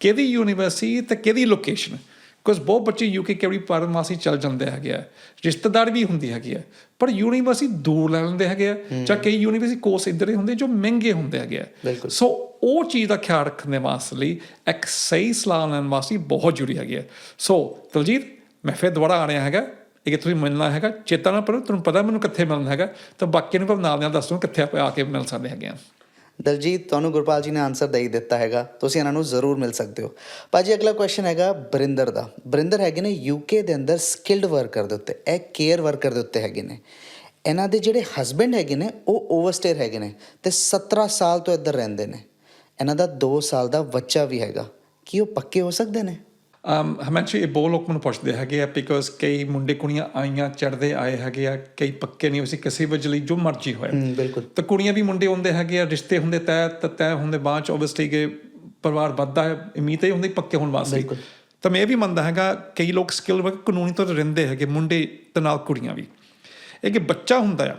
ਕਿਹਦੀ ਯੂਨੀਵਰਸਿਟੀ ਤੇ ਕਿਹਦੀ ਲੋਕੇਸ਼ਨ ਕੁਝ ਬਹੁਤ ਬੱਚੇ ਯੂਕੇ ਕਿਹੜੀ ਪੜ੍ਹਨ ਵਾਸਤੇ ਚੱਲ ਜਾਂਦੇ ਹੈਗੇ ਆ। ਰਿਸ਼ਤੇਦਾਰ ਵੀ ਹੁੰਦੀ ਹੈਗੀ ਆ। ਪਰ ਯੂਨੀਵਰਸਿਟੀ ਦੂਰ ਲੈ ਲੈਂਦੇ ਹੈਗੇ ਆ। ਜਾਂ ਕਈ ਯੂਨੀਵਰਸਿਟੀ ਕੋਰਸ ਇੱਧਰ ਦੇ ਹੁੰਦੇ ਜੋ ਮਹਿੰਗੇ ਹੁੰਦੇ ਹੈਗੇ ਆ। ਸੋ ਉਹ ਚੀਜ਼ ਦਾ ਖਿਆਲ ਰੱਖਣ ਦੇ ਵਾਸਤੇ ਲਈ ਇੱਕ ਸਹੀ ਸਲਾਹ ਲੈਣ ਵਾਸਤੇ ਬਹੁਤ ਜ਼ਰੂਰੀ ਹੈਗੀ ਆ। ਸੋ ਦਲਜੀਤ ਮੈਂ ਫਿਰ ਦੁਬਾਰਾ ਆ ਰਿਹਾ ਹੈਗਾ। ਇਹ ਕਿ ਤੁਸੀਂ ਮਿਲਣਾ ਹੈਗਾ। ਚੇਤਾ ਨਾ ਕਰੋ ਤੁਹਾਨੂੰ ਪਤਾ ਮੈਨੂੰ ਕਿੱਥੇ ਮਿਲਣਾ ਹੈਗਾ। ਤਾਂ ਬਾਕੀ ਨੂੰ ਭਾਵੇਂ ਨਾਲ ਨਾਲ ਦੱਸ ਕਿੱਥੇ ਆ ਕੇ ਮਿਲ ਸਕਦੇ ਹੈਗੇ ਆ। ਦਲਜੀਤ, ਤੁਹਾਨੂੰ ਗੁਰਪਾਲ ਜੀ ਨੇ ਆਨਸਰ ਦੇ ਹੀ ਦਿੱਤਾ ਹੈਗਾ। ਤੁਸੀਂ ਇਹਨਾਂ ਨੂੰ ਜ਼ਰੂਰ ਮਿਲ ਸਕਦੇ ਹੋ। ਭਾਜੀ, ਅਗਲਾ ਕੁਐਸਚਨ ਹੈਗਾ ਬਰਿੰਦਰ ਦਾ। ਬਰਿੰਦਰ ਹੈਗੇ ਨੇ ਯੂਕੇ ਦੇ ਅੰਦਰ ਸਕਿਲਡ ਵਰਕਰ ਦੇ ਉੱਤੇ। ਇਹ ਕੇਅਰ ਵਰਕਰ ਦੇ ਉੱਤੇ ਹੈਗੇ ਨੇ। ਇਹਨਾਂ ਦੇ ਜਿਹੜੇ ਹਸਬੰਡ ਹੈਗੇ ਨੇ, ਉਹ ਓਵਰਸਟੇਅਰ ਹੈਗੇ ਨੇ ਤੇ 17 ਸਾਲ ਤੋਂ ਇੱਧਰ ਰਹਿੰਦੇ ਨੇ। ਇਹਨਾਂ ਦਾ 2 ਸਾਲ ਦਾ ਬੱਚਾ ਵੀ ਹੈਗਾ। ਕੀ ਉਹ ਪੱਕੇ ਹੋ ਸਕਦੇ ਨੇ? ਹਮੇਸ਼ਾ ਇਹ ਬਹੁਤ ਲੋਕ ਮੈਨੂੰ ਪੁੱਛਦੇ ਹੈਗੇ ਆ ਬਿਕੋਜ਼ ਕਈ ਮੁੰਡੇ ਕੁੜੀਆਂ ਆਈਆਂ ਚੜਦੇ ਆਏ ਹੈਗੇ ਆ ਕਈ ਪੱਕੇ ਨਹੀਂ ਹੋਏ ਸੀ ਕਿਸੇ ਵਜ੍ਹਾ ਲਈ ਜੋ ਮਰਜ਼ੀ ਹੋਏ। ਹੂੰ ਬਿਲਕੁਲ। ਤਾਂ ਕੁੜੀਆਂ ਵੀ ਮੁੰਡੇ ਹੁੰਦੇ ਹੈਗੇ ਆ ਰਿਸ਼ਤੇ ਹੁੰਦੇ ਤੈ ਤਾਂ ਹੁੰਦੇ ਬਾਅਦ ਚ ਆਬਵੀਅਸਲੀ ਕਿ ਪਰਿਵਾਰ ਵੱਧਦਾ ਹੈ ਉਮੀਦ ਇਹ ਹੁੰਦੀ ਪੱਕੇ ਹੋਣ ਵਾਸਤੇ। ਬਿਲਕੁਲ। ਤਾਂ ਮੈਂ ਇਹ ਵੀ ਮੰਨਦਾ ਹੈਗਾ ਕਈ ਲੋਕ ਸਕਿੱਲ ਵਰਕ ਕਾਨੂੰਨੀ ਤੌਰ ਤੇ ਰਹਿੰਦੇ ਹੈਗੇ ਮੁੰਡੇ ਤੇ ਨਾਲ ਕੁੜੀਆਂ ਵੀ। ਇਹ ਕਿ ਬੱਚਾ ਹੁੰਦਾ ਆ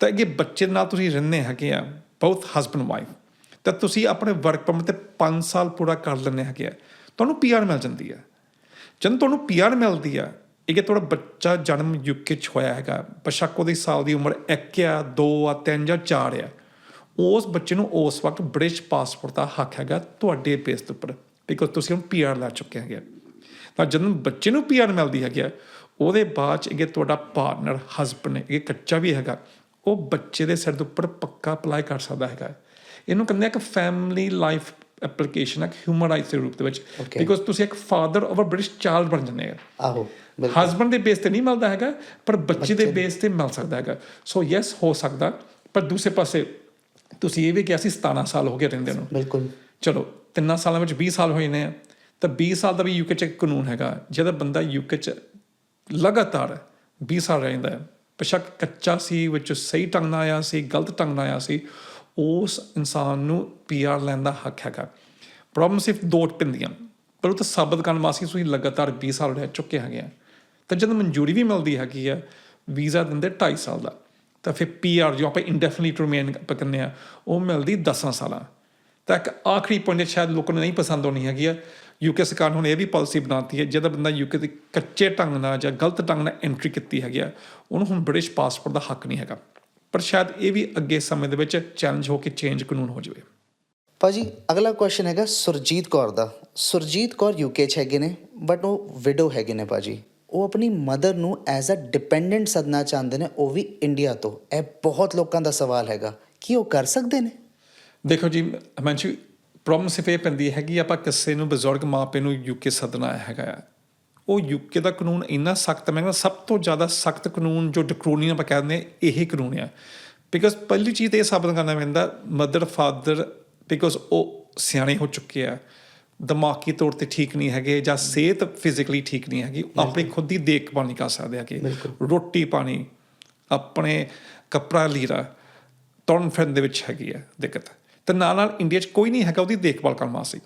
ਤਾਂ ਇਹ ਬੱਚੇ ਨਾਲ ਤੁਸੀਂ ਰਹਿੰਦੇ ਹੈਗੇ ਆ ਬਹੁਤ ਹਸਬੰਡ ਵਾਈਫ ਤਾਂ ਤੁਸੀਂ ਆਪਣੇ ਵਰਕ ਪਰਮਿਟ ਤੇ 5 ਸਾਲ ਪੂਰਾ ਕਰ ਲੈਂਦੇ ਹੈਗੇ ਆ। ਤੁਹਾਨੂੰ ਪੀਆਰ ਮਿਲ ਜਾਂਦੀ ਹੈ ਜਦੋਂ ਤੁਹਾਨੂੰ ਪੀਆਰ ਮਿਲਦੀ ਆ ਇਹ ਕਿ ਤੁਹਾਡਾ ਬੱਚਾ ਜਨਮ ਯੂਕੇ ਚ ਹੋਇਆ ਹੈਗਾ, ਬਸ਼ੱਕ ਉਹਦੀ ਸਾਲ ਦੀ ਉਮਰ 1 ਆ 2 ਆ 3 ਜਾਂ 4 ਆ, ਉਸ ਬੱਚੇ ਨੂੰ ਉਸ ਵਕਤ ਬ੍ਰਿਟਿਸ਼ ਪਾਸਪੋਰਟ ਦਾ ਹੱਕ ਹੈਗਾ ਤੁਹਾਡੇ ਬੇਸ ਦੇ ਉੱਪਰ ਬਿਕੋਜ਼ ਤੁਸੀਂ ਹੁਣ ਪੀਆਰ ਲੈ ਚੁੱਕੇ ਹੈਗੇ ਆ। ਤਾਂ ਜਦੋਂ ਬੱਚੇ ਨੂੰ ਪੀਆਰ ਮਿਲਦੀ ਹੈਗੀ ਆ, ਉਹਦੇ ਬਾਅਦ ਚ ਇਹ ਤੁਹਾਡਾ ਪਾਰਟਨਰ ਹਸਬੰਡ ਇਹ ਕੱਚਾ ਵੀ ਹੈਗਾ, ਉਹ ਬੱਚੇ ਦੇ ਸਿਰ ਦੇ ਉੱਪਰ ਪੱਕਾ ਅਪਲਾਈ ਕਰ ਸਕਦਾ ਹੈਗਾ ਇਹਨੂੰ ਕਹਿੰਦੇ ਆ ਕਿ ਫੈਮਿਲੀ ਲਾਈਫ ਐਪਲੀਕੇਸ਼ਨ ਇੱਕ ਹਿਊਮਨ ਰਾਈਟਸ ਦੇ ਰੂਪ ਦੇ ਵਿੱਚ. ਬਿਕੋਜ਼ ਤੁਸੀਂ ਇੱਕ father of a British child ਬਣ ਜਾਂਦੇ ਆ ਆਹੋ ਹਸਬੰਡ ਦੇ ਬੇਸ ਤੇ ਨਹੀਂ ਮਿਲਦਾ ਹੈਗਾ ਪਰ ਬੱਚੇ ਦੇ ਬੇਸ ਤੇ ਮਿਲ ਸਕਦਾ ਹੈਗਾ ਸੋ ਯੈਸ ਹੋ ਸਕਦਾ ਪਰ ਦੂਸਰੇ ਪਾਸੇ ਤੁਸੀਂ ਇਹ ਵੀ ਕਿਹਾ ਸੀ 17 ਸਾਲ ਹੋ ਗਏ ਰਹਿੰਦੇ ਨੂੰ ਬਿਲਕੁਲ ਚਲੋ ਤਿੰਨਾਂ ਸਾਲਾਂ ਵਿੱਚ 20 ਸਾਲ ਹੋਏ ਨੇ ਤਾਂ 20 ਸਾਲ ਦਾ ਵੀ ਯੂਕੇ 'ਚ ਇੱਕ ਕਾਨੂੰਨ ਹੈਗਾ ਜਿਹਦਾ ਬੰਦਾ ਯੂਕੇ 'ਚ ਲਗਾਤਾਰ 20 ਸਾਲ ਰਹਿੰਦਾ ਹੈ ਬੇਸ਼ੱਕ ਕੱਚਾ ਸੀ ਵਿੱਚ ਸਹੀ ਢੰਗ ਨਾਲ ਆਇਆ ਸੀ ਗਲਤ ਢੰਗ ਨਾਲ ਆਇਆ ਸੀ ਉਸ ਇਨਸਾਨ ਨੂੰ ਪੀਆਰ ਲੈਣ ਦਾ ਹੱਕ ਹੈਗਾ। ਪ੍ਰੋਬਲਮ ਸਿਰਫ ਦੋ ਪਿੰਦੀਆਂ ਪਰ ਉਹ ਤਾਂ ਸਾਬਤ ਕਰਨ ਵਾਸਤੇ ਤੁਸੀਂ ਲਗਾਤਾਰ 20 ਸਾਲ ਰਹਿ ਚੁੱਕੇ ਹੈਗੇ ਆ। ਤਾਂ ਜਦੋਂ ਮਨਜ਼ੂਰੀ ਵੀ ਮਿਲਦੀ ਹੈਗੀ ਆ ਵੀਜ਼ਾ ਦਿੰਦੇ 2.5 ਸਾਲ ਦਾ, ਤਾਂ ਫਿਰ ਪੀਆਰ ਜੋ ਆਪਾਂ ਇੰਡੈਫੀਨਿਟ ਰਿਮੇਨ ਪਕੜਨੇ ਆ, ਉਹ ਮਿਲਦੀ 10 ਸਾਲਾਂ। ਤਾਂ ਇੱਕ ਆਖਰੀ ਪੁਆਇੰਟ ਸ਼ਾਇਦ ਲੋਕਾਂ ਨੂੰ ਨਹੀਂ ਪਸੰਦ ਆਉਣੀ ਹੈਗੀ ਆ ਯੂਕੇ ਸਰਕਾਰ ਨੇ ਹੁਣ ਇਹ ਵੀ ਪਾਲਿਸੀ ਬਣਾਤੀ ਹੈ, ਜਿਹਦਾ ਬੰਦਾ ਯੂਕੇ ਦੇ ਕੱਚੇ ਢੰਗ ਨਾਲ ਜਾਂ ਗਲਤ ਢੰਗ ਨਾਲ ਐਂਟਰੀ ਕੀਤੀ ਹੈਗੀ ਆ, ਉਹਨੂੰ ਹੁਣ ਬ੍ਰਿਟਿਸ਼ ਪਾਸਪੋਰਟ ਦਾ ਹੱਕ ਨਹੀਂ ਹੈਗਾ। ਪਰ ਸ਼ਾਇਦ ਇਹ ਵੀ ਅੱਗੇ ਸਮੇਂ ਦੇ ਵਿੱਚ ਚੈਲੰਜ ਹੋ ਕੇ ਚੇਂਜ ਕਾਨੂੰਨ ਹੋ ਜਾਵੇ। ਭਾਜੀ ਅਗਲਾ ਕੁਐਸਚਨ ਹੈਗਾ ਸੁਰਜੀਤ ਕੌਰ ਦਾ। ਸੁਰਜੀਤ ਕੌਰ ਯੂਕੇ 'ਚ ਹੈਗੇ ਨੇ ਬਟ ਉਹ ਵਿਡੋ ਹੈਗੇ ਨੇ ਭਾਜੀ। ਉਹ ਆਪਣੀ ਮਦਰ ਨੂੰ ਐਜ਼ ਅ ਡਿਪੈਂਡੈਂਟ ਸਦਨਾ ਚਾਹੁੰਦੇ ਨੇ ਉਹ ਵੀ ਇੰਡੀਆ ਤੋਂ। ਇਹ ਬਹੁਤ ਲੋਕਾਂ ਦਾ ਸਵਾਲ ਹੈਗਾ। ਕੀ ਉਹ ਕਰ ਸਕਦੇ ਨੇ? ਦੇਖੋ ਜੀ ਹਿਮਾਂਸ਼ੂ ਪ੍ਰੋਬਲਮ ਸਿਰਫ ਇਹ ਪੈਂਦੀ ਹੈਗੀ ਆਪਾਂ ਕਿਸੇ ਨੂੰ ਬਜ਼ੁਰਗ ਮਾਪੇ ਨੂੰ ਯੂਕੇ ਸੱਦਣਾ ਹੈਗਾ। ਆ ਉਹ ਯੂਕੇ ਦਾ ਕਾਨੂੰਨ ਇੰਨਾ ਸਖਤ ਮੈਂ ਕਹਿੰਦਾ ਸਭ ਤੋਂ ਜ਼ਿਆਦਾ ਸਖਤ ਕਾਨੂੰਨ ਜੋ ਡਕਰੋਨੀਅਨ ਆਪਾਂ ਕਹਿੰਦੇ ਹਾਂ, ਇਹ ਕਾਨੂੰਨ ਆ। ਬਿਕਾਜ਼ ਪਹਿਲੀ ਚੀਜ਼ ਤਾਂ ਇਹ ਸਾਬਤ ਕਰਨਾ ਪੈਂਦਾ ਮਦਰ ਫਾਦਰ ਬਿਕਾਜ਼ ਉਹ ਸਿਆਣੇ ਹੋ ਚੁੱਕੇ ਆ। ਦਿਮਾਗੀ ਤੌਰ ਤੇ ਠੀਕ ਨਹੀਂ ਹੈਗੇ ਜਾਂ ਸਿਹਤ ਫਿਜ਼ੀਕਲੀ ਠੀਕ ਨਹੀਂ ਹੈਗੀ ਆਪਣੀ ਖੁਦ ਦੀ ਦੇਖਭਾਲ ਨਹੀਂ ਕਰ ਸਕਦੇ ਹੈਗੇ। ਰੋਟੀ ਪਾਣੀ ਆਪਣੇ ਕੱਪੜਾ ਲੀਰਾ ਤੁਰਨ ਫਿਰਨ ਦੇ ਵਿੱਚ ਹੈਗੀ ਹੈ ਦਿੱਕਤ। ਤੇ ਨਾਲ ਨਾਲ ਇੰਡੀਆ 'ਚ ਕੋਈ ਨਹੀਂ ਹੈਗਾ ਉਹਦੀ ਦੇਖਭਾਲ ਕਰਨ ਵਾਸਤੇ।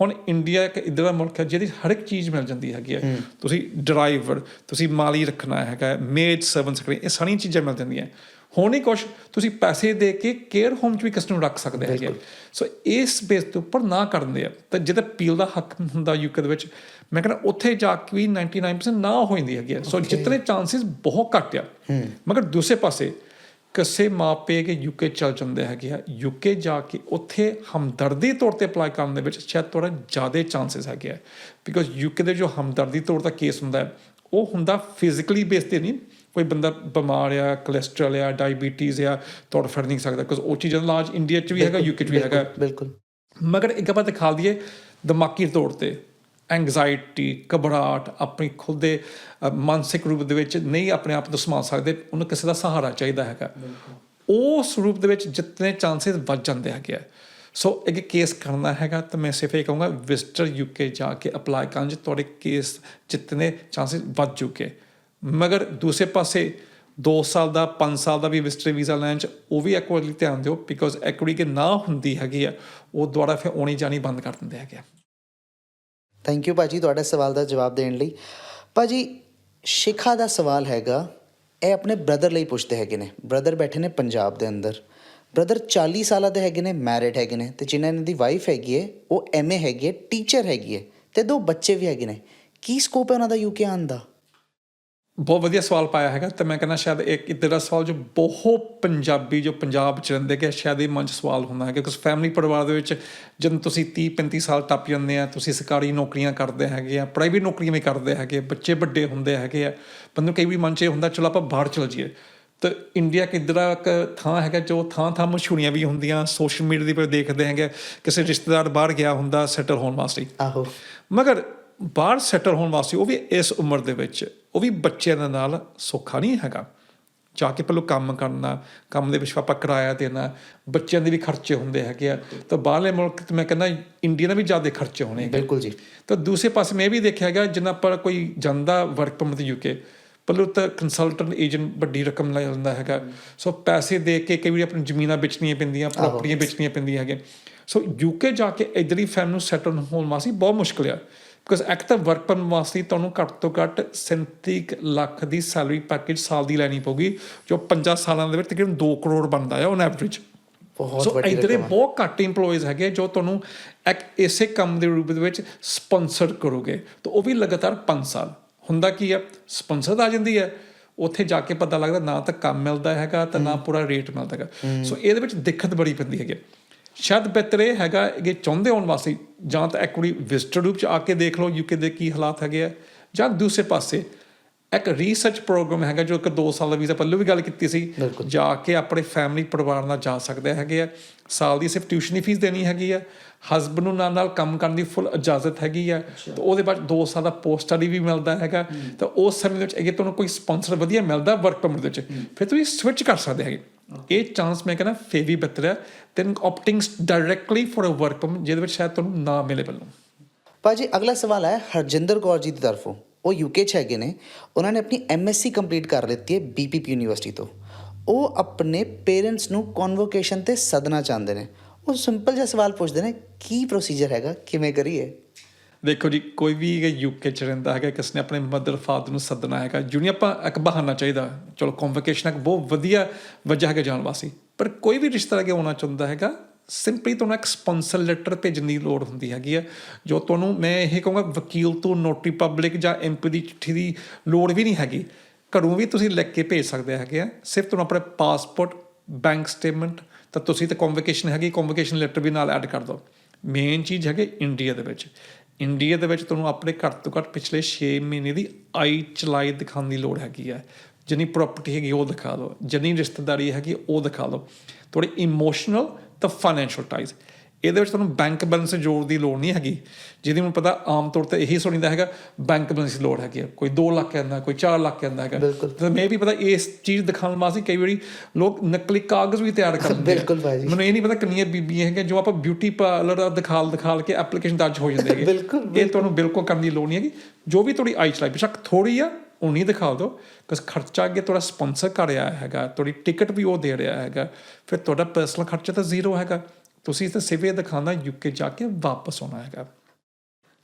ਹੁਣ ਇੰਡੀਆ ਇੱਕ ਇੱਦਾਂ ਦਾ ਮੁਲਕ ਹੈ ਜਿਹਦੀ ਹਰ ਇੱਕ ਚੀਜ਼ ਮਿਲ ਜਾਂਦੀ ਹੈਗੀ ਹੈ। ਤੁਸੀਂ ਡਰਾਈਵਰ ਤੁਸੀਂ ਮਾਲੀ ਰੱਖਣਾ ਹੈਗਾ ਮੇਡ ਸਰਵੈਂਟਸ ਰੱਖਣੇ ਇਹ ਸਾਰੀਆਂ ਚੀਜ਼ਾਂ ਮਿਲ ਜਾਂਦੀਆਂ। ਹੁਣ ਹੀ ਕੁਛ ਤੁਸੀਂ ਪੈਸੇ ਦੇ ਕੇ ਕੇਅਰ ਹੋਮ 'ਚ ਵੀ ਕਿਸੇ ਨੂੰ ਰੱਖ ਸਕਦੇ ਹੈਗੇ। ਸੋ ਇਸ ਬੇਸ ਦੇ ਉੱਪਰ ਨਾ ਕਰਦੇ ਆ। ਤਾਂ ਜਿਹਦਾ ਪੀਲ ਦਾ ਹੱਕ ਹੁੰਦਾ ਯੂਕੇ ਦੇ ਵਿੱਚ ਮੈਂ ਕਹਿੰਦਾ ਉੱਥੇ ਜਾ ਕੇ ਵੀ 99% ਨਾ ਹੋ ਜਾਂਦੀ ਹੈਗੀ। ਸੋ ਜਿਤਨੇ ਚਾਂਸਸ ਬਹੁਤ ਘੱਟ ਆ। ਮਗਰ ਦੂਸਰੇ ਪਾਸੇ ਕਿਸੇ ਮਾਪੇ ਕੇ ਯੂਕੇ ਚਲ ਜਾਂਦੇ ਹੈਗੇ ਆ। ਯੂਕੇ ਜਾ ਕੇ ਉੱਥੇ ਹਮਦਰਦੀ ਤੌਰ ਤੇ ਅਪਲਾਈ ਕਰਨ ਦੇ ਵਿੱਚ ਸ਼ਾਇਦ ਥੋੜਾ ਜ਼ਿਆਦਾ ਚਾਂਸਸ ਹੈਗੇ ਆ। ਬਿਕੋਜ਼ ਯੂਕੇ ਦੇ ਜੋ ਹਮਦਰਦੀ ਤੌਰ ਦਾ ਕੇਸ ਹੁੰਦਾ ਹੈ ਉਹ ਹੁੰਦਾ ਫਿਜ਼ੀਕਲੀ ਬੇਸ ਤੇ ਨਹੀਂ। ਕੋਈ ਬੰਦਾ ਬਿਮਾਰ ਆ ਕੋਲੇਸਟ੍ਰੋਲ ਆ ਡਾਇਬੀਟੀਜ਼ ਆ ਤੁਰ ਫਿਰ ਨਹੀਂ ਸਕਦਾ। ਕਿਉਂਕਿ ਉਹ ਚੀਜ਼ਾਂ ਦਾ ਇਲਾਜ ਇੰਡੀਆ 'ਚ ਵੀ ਹੈਗਾ ਯੂਕੇ 'ਚ ਵੀ ਹੈਗਾ। ਬਿਲਕੁਲ। ਮਗਰ ਇੱਕ ਆਪਾਂ ਦਿਖਾ ਦਈਏ ਦਿਮਾਗੀ ਤੌਰ ਤੇ। ਐਂਗਜ਼ਾਇਟੀ ਘਬਰਾਹਟ, ਆਪਣੀ ਖੁਦ ਦੇ ਮਾਨਸਿਕ ਰੂਪ ਦੇ ਵਿੱਚ ਨਹੀਂ ਆਪਣੇ ਆਪ ਨੂੰ ਸੰਭਾਲ ਸਕਦੇ, ਉਹਨੂੰ ਕਿਸੇ ਦਾ ਸਹਾਰਾ ਚਾਹੀਦਾ ਹੈਗਾ। ਉਸ ਰੂਪ ਦੇ ਵਿੱਚ ਜਿੰਨੇ ਚਾਂਸਸ ਵੱਧ ਜਾਂਦੇ ਹੈਗੇ ਆ। ਸੋ ਇੱਕ ਕੇਸ ਕਰਨਾ ਹੈਗਾ ਤਾਂ ਮੈਂ ਸਿਰਫ ਇਹ ਕਹੂੰਗਾ ਵਿਜ਼ਟਰ ਯੂਕੇ ਜਾ ਕੇ ਅਪਲਾਈ ਕਰਨ 'ਚ ਤੁਹਾਡੇ ਕੇਸ ਜਿੰਨੇ ਚਾਂਸਸ ਵੱਧ ਚੁੱਕੇ। ਮਗਰ ਦੂਸਰੇ ਪਾਸੇ 2 ਸਾਲ ਦਾ 5 ਸਾਲ ਦਾ ਵੀ ਵਿਜ਼ਟਰ ਵੀਜ਼ਾ ਲੈਣ 'ਚ ਉਹ ਵੀ ਇੱਕ ਧਿਆਨ ਦਿਓ ਬਿਕੋਜ਼ ਐਕੁਇਟੀ ਕਿ ਨਾ ਹੁੰਦੀ ਹੈਗੀ ਆ, ਉਹ ਦੁਬਾਰਾ ਫਿਰ ਆਉਣੀ ਜਾਣੀ ਬੰਦ ਕਰ ਦਿੰਦੇ ਹੈਗੇ ਆ। ਥੈਂਕ ਯੂ ਭਾਜੀ, ਤੁਹਾਡੇ ਸਵਾਲ ਦਾ ਜਵਾਬ ਦੇਣ ਲਈ। ਭਾਜੀ, ਸ਼ਿਖਾ ਦਾ ਸਵਾਲ ਹੈਗਾ, ਇਹ ਆਪਣੇ ਬ੍ਰਦਰ ਲਈ ਪੁੱਛਦੇ ਹੈਗੇ ਨੇ। ਬ੍ਰਦਰ ਬੈਠੇ ਨੇ ਪੰਜਾਬ ਦੇ ਅੰਦਰ। ਬ੍ਰਦਰ 40 ਸਾਲਾਂ ਦੇ ਹੈਗੇ ਨੇ ਮੈਰਿਡ ਹੈਗੇ ਨੇ। ਤੇ ਜਿਨ੍ਹਾਂ ਇਹਨਾਂ ਦੀ ਵਾਈਫ ਹੈਗੀ ਹੈ ਉਹ ਐਮਏ ਹੈਗੀ ਹੈ ਟੀਚਰ ਹੈਗੀ ਹੈ ਤੇ ਦੋ ਬੱਚੇ ਵੀ ਹੈਗੇ ਨੇ। ਕੀ ਸਕੋਪ ਹੈ ਉਹਨਾਂ ਦਾ ਯੂਕੇ ਆਉਣ ਦਾ? ਬਹੁਤ ਵਧੀਆ ਸਵਾਲ ਪਾਇਆ ਹੈਗਾ ਤੇ ਮੈਂ ਕਹਿੰਦਾ ਸ਼ਾਇਦ ਇੱਕ ਇੱਦਾਂ ਦਾ ਸਵਾਲ ਜੋ ਬਹੁਤ ਪੰਜਾਬੀ ਜੋ ਪੰਜਾਬ ਚ ਰਹਿੰਦੇ ਕਿ ਸ਼ਾਇਦ ਇਹ ਮਨ 'ਚ ਸਵਾਲ ਹੁੰਦਾ ਹੈ ਕਿ ਕਿਉਂਕਿ ਫੈਮਿਲੀ ਪਰਿਵਾਰ ਦੇ ਵਿੱਚ ਜਦੋਂ ਤੁਸੀਂ 30 35 ਸਾਲ ਟੱਪ ਜਾਂਦੇ ਆ ਤੁਸੀਂ ਸਰਕਾਰੀ ਨੌਕਰੀਆਂ ਕਰਦੇ ਹੈਗੇ ਆ ਪ੍ਰਾਈਵੇਟ ਨੌਕਰੀਆਂ ਵੀ ਕਰਦੇ ਹੈਗੇ ਬੱਚੇ ਵੱਡੇ ਹੁੰਦੇ ਹੈਗੇ ਆ ਬੰਦੇ ਕਈ ਵੀ ਮਨ 'ਚ ਹੁੰਦਾ ਚਲੋ ਆਪਾਂ ਬਾਹਰ ਚਲ ਜਾਈਏ। ਤੇ ਇੰਡੀਆ ਕਿੱਦਾਂ ਦਾ ਇੱਕ ਥਾਂ ਹੈਗਾ ਜੋ ਥਾਂ ਥਾਂ ਮਸ਼ਹੂਰੀਆਂ ਵੀ ਹੁੰਦੀਆਂ ਸੋਸ਼ਲ ਮੀਡੀਆ ਦੇ ਉੱਪਰ ਦੇਖਦੇ ਹੈਗੇ ਕਿਸੇ ਰਿਸ਼ਤੇਦਾਰ ਬਾਹਰ ਗਿਆ ਹੁੰਦਾ ਸੈਟਲ ਹੋਣ ਵਾਸਤੇ। ਆਹੋ। ਮਗਰ ਬਾਹਰ ਸੈਟਲ ਹੋਣ ਵਾਸਤੇ ਉਹ ਵੀ ਇਸ ਉਮਰ ਦੇ ਵਿੱਚ ਉਹ ਵੀ ਬੱਚਿਆਂ ਦੇ ਨਾਲ ਸੌਖਾ ਨਹੀਂ ਹੈਗਾ। ਜਾ ਕੇ ਪਹਿਲਾਂ ਕੰਮ ਕਰਨਾ ਕੰਮ ਦੇ ਵਿੱਚ ਆਪਾਂ ਕਿਰਾਇਆ ਦੇਣਾ ਬੱਚਿਆਂ ਦੇ ਵੀ ਖਰਚੇ ਹੁੰਦੇ ਹੈਗੇ ਆ। ਤਾਂ ਬਾਹਰਲੇ ਮੁਲਕ ਤੇ ਮੈਂ ਕਹਿੰਦਾ ਇੰਡੀਆ ਨਾਲ ਵੀ ਜ਼ਿਆਦਾ ਖਰਚੇ ਹੋਣੇ ਬਿਲਕੁਲ ਜੀ। ਤਾਂ ਦੂਸਰੇ ਪਾਸੇ ਮੈਂ ਵੀ ਦੇਖਿਆ ਹੈਗਾ ਜਿੰਨਾ ਪਰ ਕੋਈ ਜਾਂਦਾ ਵਰਕ ਪਰਮਿਟ ਯੂਕੇ ਪਹਿਲਾਂ ਤਾਂ ਕੰਸਲਟੈਂਟ ਏਜੰਟ ਵੱਡੀ ਰਕਮ ਲੈ ਜਾਂਦਾ ਹੈਗਾ। ਸੋ ਪੈਸੇ ਦੇ ਕੇ ਕਈ ਵਾਰੀ ਆਪਣੀ ਜ਼ਮੀਨਾਂ ਵੇਚਣੀਆਂ ਪੈਂਦੀਆਂ ਪ੍ਰਾਪਰਟੀਆਂ ਵੇਚਣੀਆਂ ਪੈਂਦੀਆਂ ਹੈਗੇ ਸੋ ਯੂਕੇ ਜਾ ਕੇ ਇਧਰਲੀ ਫੈਮ ਨੂੰ ਸੈਟਲ ਹੋਣ ਵਾਸਤੇ ਬਹੁਤ ਮੁਸ਼ਕਲ ਆ। ਬਿਕਾਜ਼ ਇੱਕ ਤਾਂ ਵਰਕ ਪਰਮਿਟ ਵਾਸਤੇ ਤੁਹਾਨੂੰ ਘੱਟ ਤੋਂ ਘੱਟ 37 ਲੱਖ ਦੀ ਸੈਲਰੀ ਪੈਕੇਜ ਸਾਲ ਦੀ ਲੈਣੀ ਪਊਗੀ ਜੋ 5 ਸਾਲਾਂ ਦੇ ਵਿੱਚ ਤਕਰੀਬਨ 2 ਕਰੋੜ ਬਣਦਾ ਹੈ ਔਨ ਐਵਰੇਜ ਬਹੁਤ ਸੋ ਵੱਡੀ ਇਧਰੇ। ਬਹੁਤ ਘੱਟ EMPLOYEES ਹੈਗੇ ਜੋ ਤੁਹਾਨੂੰ ਇੱਕ ਇਸੇ ਕੰਮ ਦੇ ਰੂਪ ਦੇ ਵਿੱਚ ਸਪਾਂਸਰ ਕਰੋਗੇ। ਤਾਂ ਉਹ ਵੀ ਲਗਾਤਾਰ 5 ਸਾਲ। ਹੁੰਦਾ ਕੀ ਹੈ ਸਪਾਂਸਰ ਆ ਜਾਂਦੀ ਹੈ ਉੱਥੇ ਜਾ ਕੇ ਪਤਾ ਲੱਗਦਾ ਨਾ ਤਾਂ ਕੰਮ ਮਿਲਦਾ ਹੈਗਾ ਤਾਂ ਨਾ ਪੂਰਾ ਰੇਟ ਮਿਲਦਾ ਹੈਗਾ। ਸੋ ਇਹਦੇ ਵਿੱਚ ਦਿੱਕਤ ਬੜੀ ਪੈਂਦੀ ਹੈਗੀ ਸ਼ਾਇਦ ਬਿਹਤਰ ਇਹ ਹੈਗਾ ਕਿ ਚਾਹੁੰਦੇ ਹੋਣ ਵਾਸਤੇ ਜਾਂ ਤਾਂ ਐਕੁਇਟੀ ਵਿਜ਼ਟਰ ਰੂਪ ਚ ਆ ਕੇ ਦੇਖ ਲਓ ਯੂਕੇ ਦੇ ਕੀ ਹਾਲਾਤ ਹੈਗੇ ਆ ਜਾਂ ਦੂਸਰੇ ਪਾਸੇ ਇੱਕ ਰਿਸਰਚ ਪ੍ਰੋਗਰਾਮ ਹੈਗਾ ਜੋ ਇੱਕ 2 ਸਾਲ ਦਾ ਵੀਜ਼ਾ ਪਹਿਲਾਂ ਵੀ ਗੱਲ ਕੀਤੀ ਸੀ। ਜਾ ਕੇ ਆਪਣੇ ਫੈਮਿਲੀ ਪਰਿਵਾਰ ਨਾਲ ਜਾ ਸਕਦੇ ਹੈਗੇ ਆ। ਸਾਲ ਦੀ ਸਿਰਫ ਟਿਊਸ਼ਨ ਫੀਸ ਦੇਣੀ ਹੈਗੀ ਆ। ਹਸਬੰਡ ਨੂੰ ਨਾਲ ਨਾਲ ਕੰਮ ਕਰਨ ਦੀ ਫੁੱਲ ਇਜਾਜ਼ਤ ਹੈਗੀ ਆ। ਤੇ ਉਹਦੇ ਬਾਅਦ 2 ਸਾਲ ਦਾ ਪੋਸਟ ਸਟੱਡੀ ਵੀ ਮਿਲਦਾ ਹੈਗਾ। ਤਾਂ ਉਸ ਸਮੇਂ ਵਿੱਚ ਅਗੇ ਤੁਹਾਨੂੰ ਕੋਈ ਸਪਾਂਸਰ ਵਧੀਆ ਮਿਲਦਾ ਵਰਕ ਪਰਮਿਟ ਦੇ ਵਿੱਚ ਫਿਰ ਤੁਸੀਂ ਸਵਿਚ ਕਰ ਸਕਦੇ ਹੈਗੇ। ਇਹ ਚਾਂਸ ਮੈਂ ਕਹਿੰਦਾ ਫੇਰ ਵੀ ਬਿਹਤਰ ਹੈ than opting directly for a work permit ਜਿਹਦੇ ਵਿੱਚ ਸ਼ਾਇਦ ਤੁਹਾਨੂੰ ਨਾ ਮਿਲੇ ਪਹਿਲਾਂ ਭਾਜੀ ਅਗਲਾ ਸਵਾਲ ਹੈ ਹਰਜਿੰਦਰ ਕੌਰ ਜੀ ਦੀ ਤਰਫੋਂ ਉਹ ਯੂਕੇ 'ਚ ਹੈਗੇ ਨੇ ਉਹਨਾਂ ਨੇ ਆਪਣੀ ਐਮਐਸਸੀ ਕੰਪਲੀਟ ਕਰ ਲਿੱਤੀ ਹੈ ਬੀਪੀਪੀ ਯੂਨੀਵਰਸਿਟੀ ਤੋਂ ਉਹ ਆਪਣੇ ਪੇਰੈਂਟਸ ਨੂੰ ਕਨਵੋਕੇਸ਼ਨ ਤੇ ਸੱਦਣਾ ਚਾਹੁੰਦੇ ਨੇ ਉਹ ਸਿੰਪਲ ਜਿਹਾ ਸਵਾਲ ਪੁੱਛਦੇ ਨੇ ਕੀ ਪ੍ਰੋਸੀਜਰ ਹੈਗਾ ਕਿਵੇਂ ਕਰੀਏ ਦੇਖੋ ਜੀ, ਕੋਈ ਵੀ ਯੂਕੇ ਚ ਰਹਿੰਦਾ ਹੈਗਾ ਕਿਸ ਨੇ ਆਪਣੇ ਮਦਰ ਫਾਦਰ ਨੂੰ ਸੱਦਣਾ ਹੈਗਾ ਜੁਨੀ ਆਪਾਂ ਇੱਕ ਬਹਾਨਾ ਚਾਹੀਦਾ। ਚਲੋ ਕਨਵੋਕੇਸ਼ਨ ਇੱਕ ਬਹੁਤ ਵਧੀਆ ਵਜ੍ਹਾ ਹੈਗਾ ਜਾਣ ਵਾਸੀ ਪਰ ਕੋਈ ਵੀ ਰਿਸ਼ਤਾ ਅੱਗੇ ਆਉਣਾ ਚਾਹੁੰਦਾ ਹੈਗਾ ਸਿੰਪਲੀ ਤੁਹਾਨੂੰ ਇੱਕ ਸਪਾਂਸਰ ਲੈਟਰ ਭੇਜਣ ਦੀ ਲੋੜ ਹੁੰਦੀ ਹੈਗੀ ਆ, ਜੋ ਤੁਹਾਨੂੰ, ਮੈਂ ਇਹ ਕਹੂੰਗਾ, ਵਕੀਲ ਤੋਂ ਨੋਟਰੀ ਪਬਲਿਕ ਜਾਂ ਐਮਪੀ ਦੀ ਚਿੱਠੀ ਦੀ ਲੋੜ ਵੀ ਨਹੀਂ ਹੈਗੀ। ਘਰੋਂ ਵੀ ਤੁਸੀਂ ਲਿਖ ਕੇ ਭੇਜ ਸਕਦੇ ਹੈਗੇ ਆ, ਸਿਰਫ ਤੁਹਾਨੂੰ ਆਪਣੇ ਪਾਸਪੋਰਟ ਬੈਂਕ ਸਟੇਟਮੈਂਟ ਤਾਂ ਤੁਸੀਂ ਤਾਂ ਕਨਵੋਕੇਸ਼ਨ ਹੈਗੀ ਕਨਵੋਕੇਸ਼ਨ ਲੈਟਰ ਵੀ ਨਾਲ ਐਡ ਕਰ ਦਿਓ। ਮੇਨ ਚੀਜ਼ ਹੈਗੀ ਇੰਡੀਆ ਦੇ ਵਿੱਚ। ਇੰਡੀਆ ਦੇ ਵਿੱਚ ਤੁਹਾਨੂੰ ਆਪਣੇ ਘੱਟ ਤੋਂ ਘੱਟ ਪਿਛਲੇ 6 ਮਹੀਨੇ ਦੀ ਆਈ ਚਲਾਈ ਦਿਖਾਉਣ ਦੀ ਲੋੜ ਹੈਗੀ ਹੈ ਜਿੰਨੀ ਪ੍ਰਾਪਰਟੀ ਹੈਗੀ ਉਹ ਦਿਖਾ ਦਿਓ, ਜਿੰਨੀ ਰਿਸ਼ਤੇਦਾਰੀ ਹੈਗੀ ਉਹ ਦਿਖਾ ਦਿਓ। ਥੋੜੀ ਇਮੋਸ਼ਨਲ ਤਾਂ ਫਾਈਨੈਂਸ਼ੀਅਲ ਟਾਈਜ਼ ਇਹਦੇ ਵਿੱਚ ਤੁਹਾਨੂੰ ਬੈਂਕ ਬੈਲੈਂਸ ਜੋੜ ਦੀ ਲੋੜ ਨਹੀਂ ਹੈਗੀ। ਜਿਹਦੀ ਮੈਨੂੰ ਪਤਾ ਆਮ ਤੌਰ ਤੇ ਇਹੀ ਸੁਣੀਦਾ ਹੈਗਾ ਬੈਂਕ ਬੈਲੈਂਸ ਦੀ ਲੋੜ ਹੈਗੀ ਕੋਈ 2 ਲੱਖ ਕਹਿੰਦਾ ਕੋਈ 4 ਲੱਖ ਕਹਿੰਦਾ ਹੈਗਾ। ਤੇ ਮੈਂ ਵੀ ਪਤਾ ਇਸ ਚੀਜ਼ ਦਿਖਾਉਣ ਵਾਸਤੇ ਕਈ ਵਾਰੀ ਲੋਕ ਨਕਲੀ ਕਾਗਜ਼ ਵੀ ਤਿਆਰ ਕਰਦੇ। ਬਿਲਕੁਲ ਭਾਜੀ। ਮੈਨੂੰ ਇਹ ਨਹੀਂ ਪਤਾ ਕਿੰਨੀਆਂ ਬੀਬੀਆਂ ਹੈਗੀਆਂ ਜੋ ਆਪਾਂ ਬਿਊਟੀ ਪਾਰਲਰ ਦਿਖਾਲ ਦਿਖਾਲ ਕੇ ਐਪਲੀਕੇਸ਼ਨ ਦਰਜ ਹੋ ਜਾਂਦੇ ਹੈਗੇ। ਬਿਲਕੁਲ, ਇਹ ਤੁਹਾਨੂੰ ਬਿਲਕੁਲ ਕਰਨ ਦੀ ਲੋੜ ਨਹੀਂ ਹੈਗੀ। ਜੋ ਵੀ ਤੁਹਾਡੀ ਆਈ ਚਲਾਈ ਬੇਸ਼ੱਕ ਥੋੜੀ ਆ ਉਨੀ ਦਿਖਾ ਦਿਓ। ਕਿਉਂਕਿ ਖਰਚਾ ਅੱਗੇ ਤੁਹਾਡਾ ਸਪਾਂਸਰ ਕਰ ਰਿਹਾ ਹੈਗਾ ਤੁਹਾਡੀ ਟਿਕਟ ਵੀ ਉਹ ਦੇ ਰਿਹਾ ਹੈਗਾ। ਫਿਰ ਤੁਹਾਡਾ ਪਰਸਨਲ ਖਰਚਾ ਤਾਂ ਜ਼ੀਰੋ ਹੈਗਾ। ਤੁਸੀਂ ਇਸ ਸਿਵੇ ਦਿਖਾਣਾ ਯੂਕੇ ਜਾ ਕੇ ਵਾਪਸ ਆਉਣਾ ਹੈਗਾ।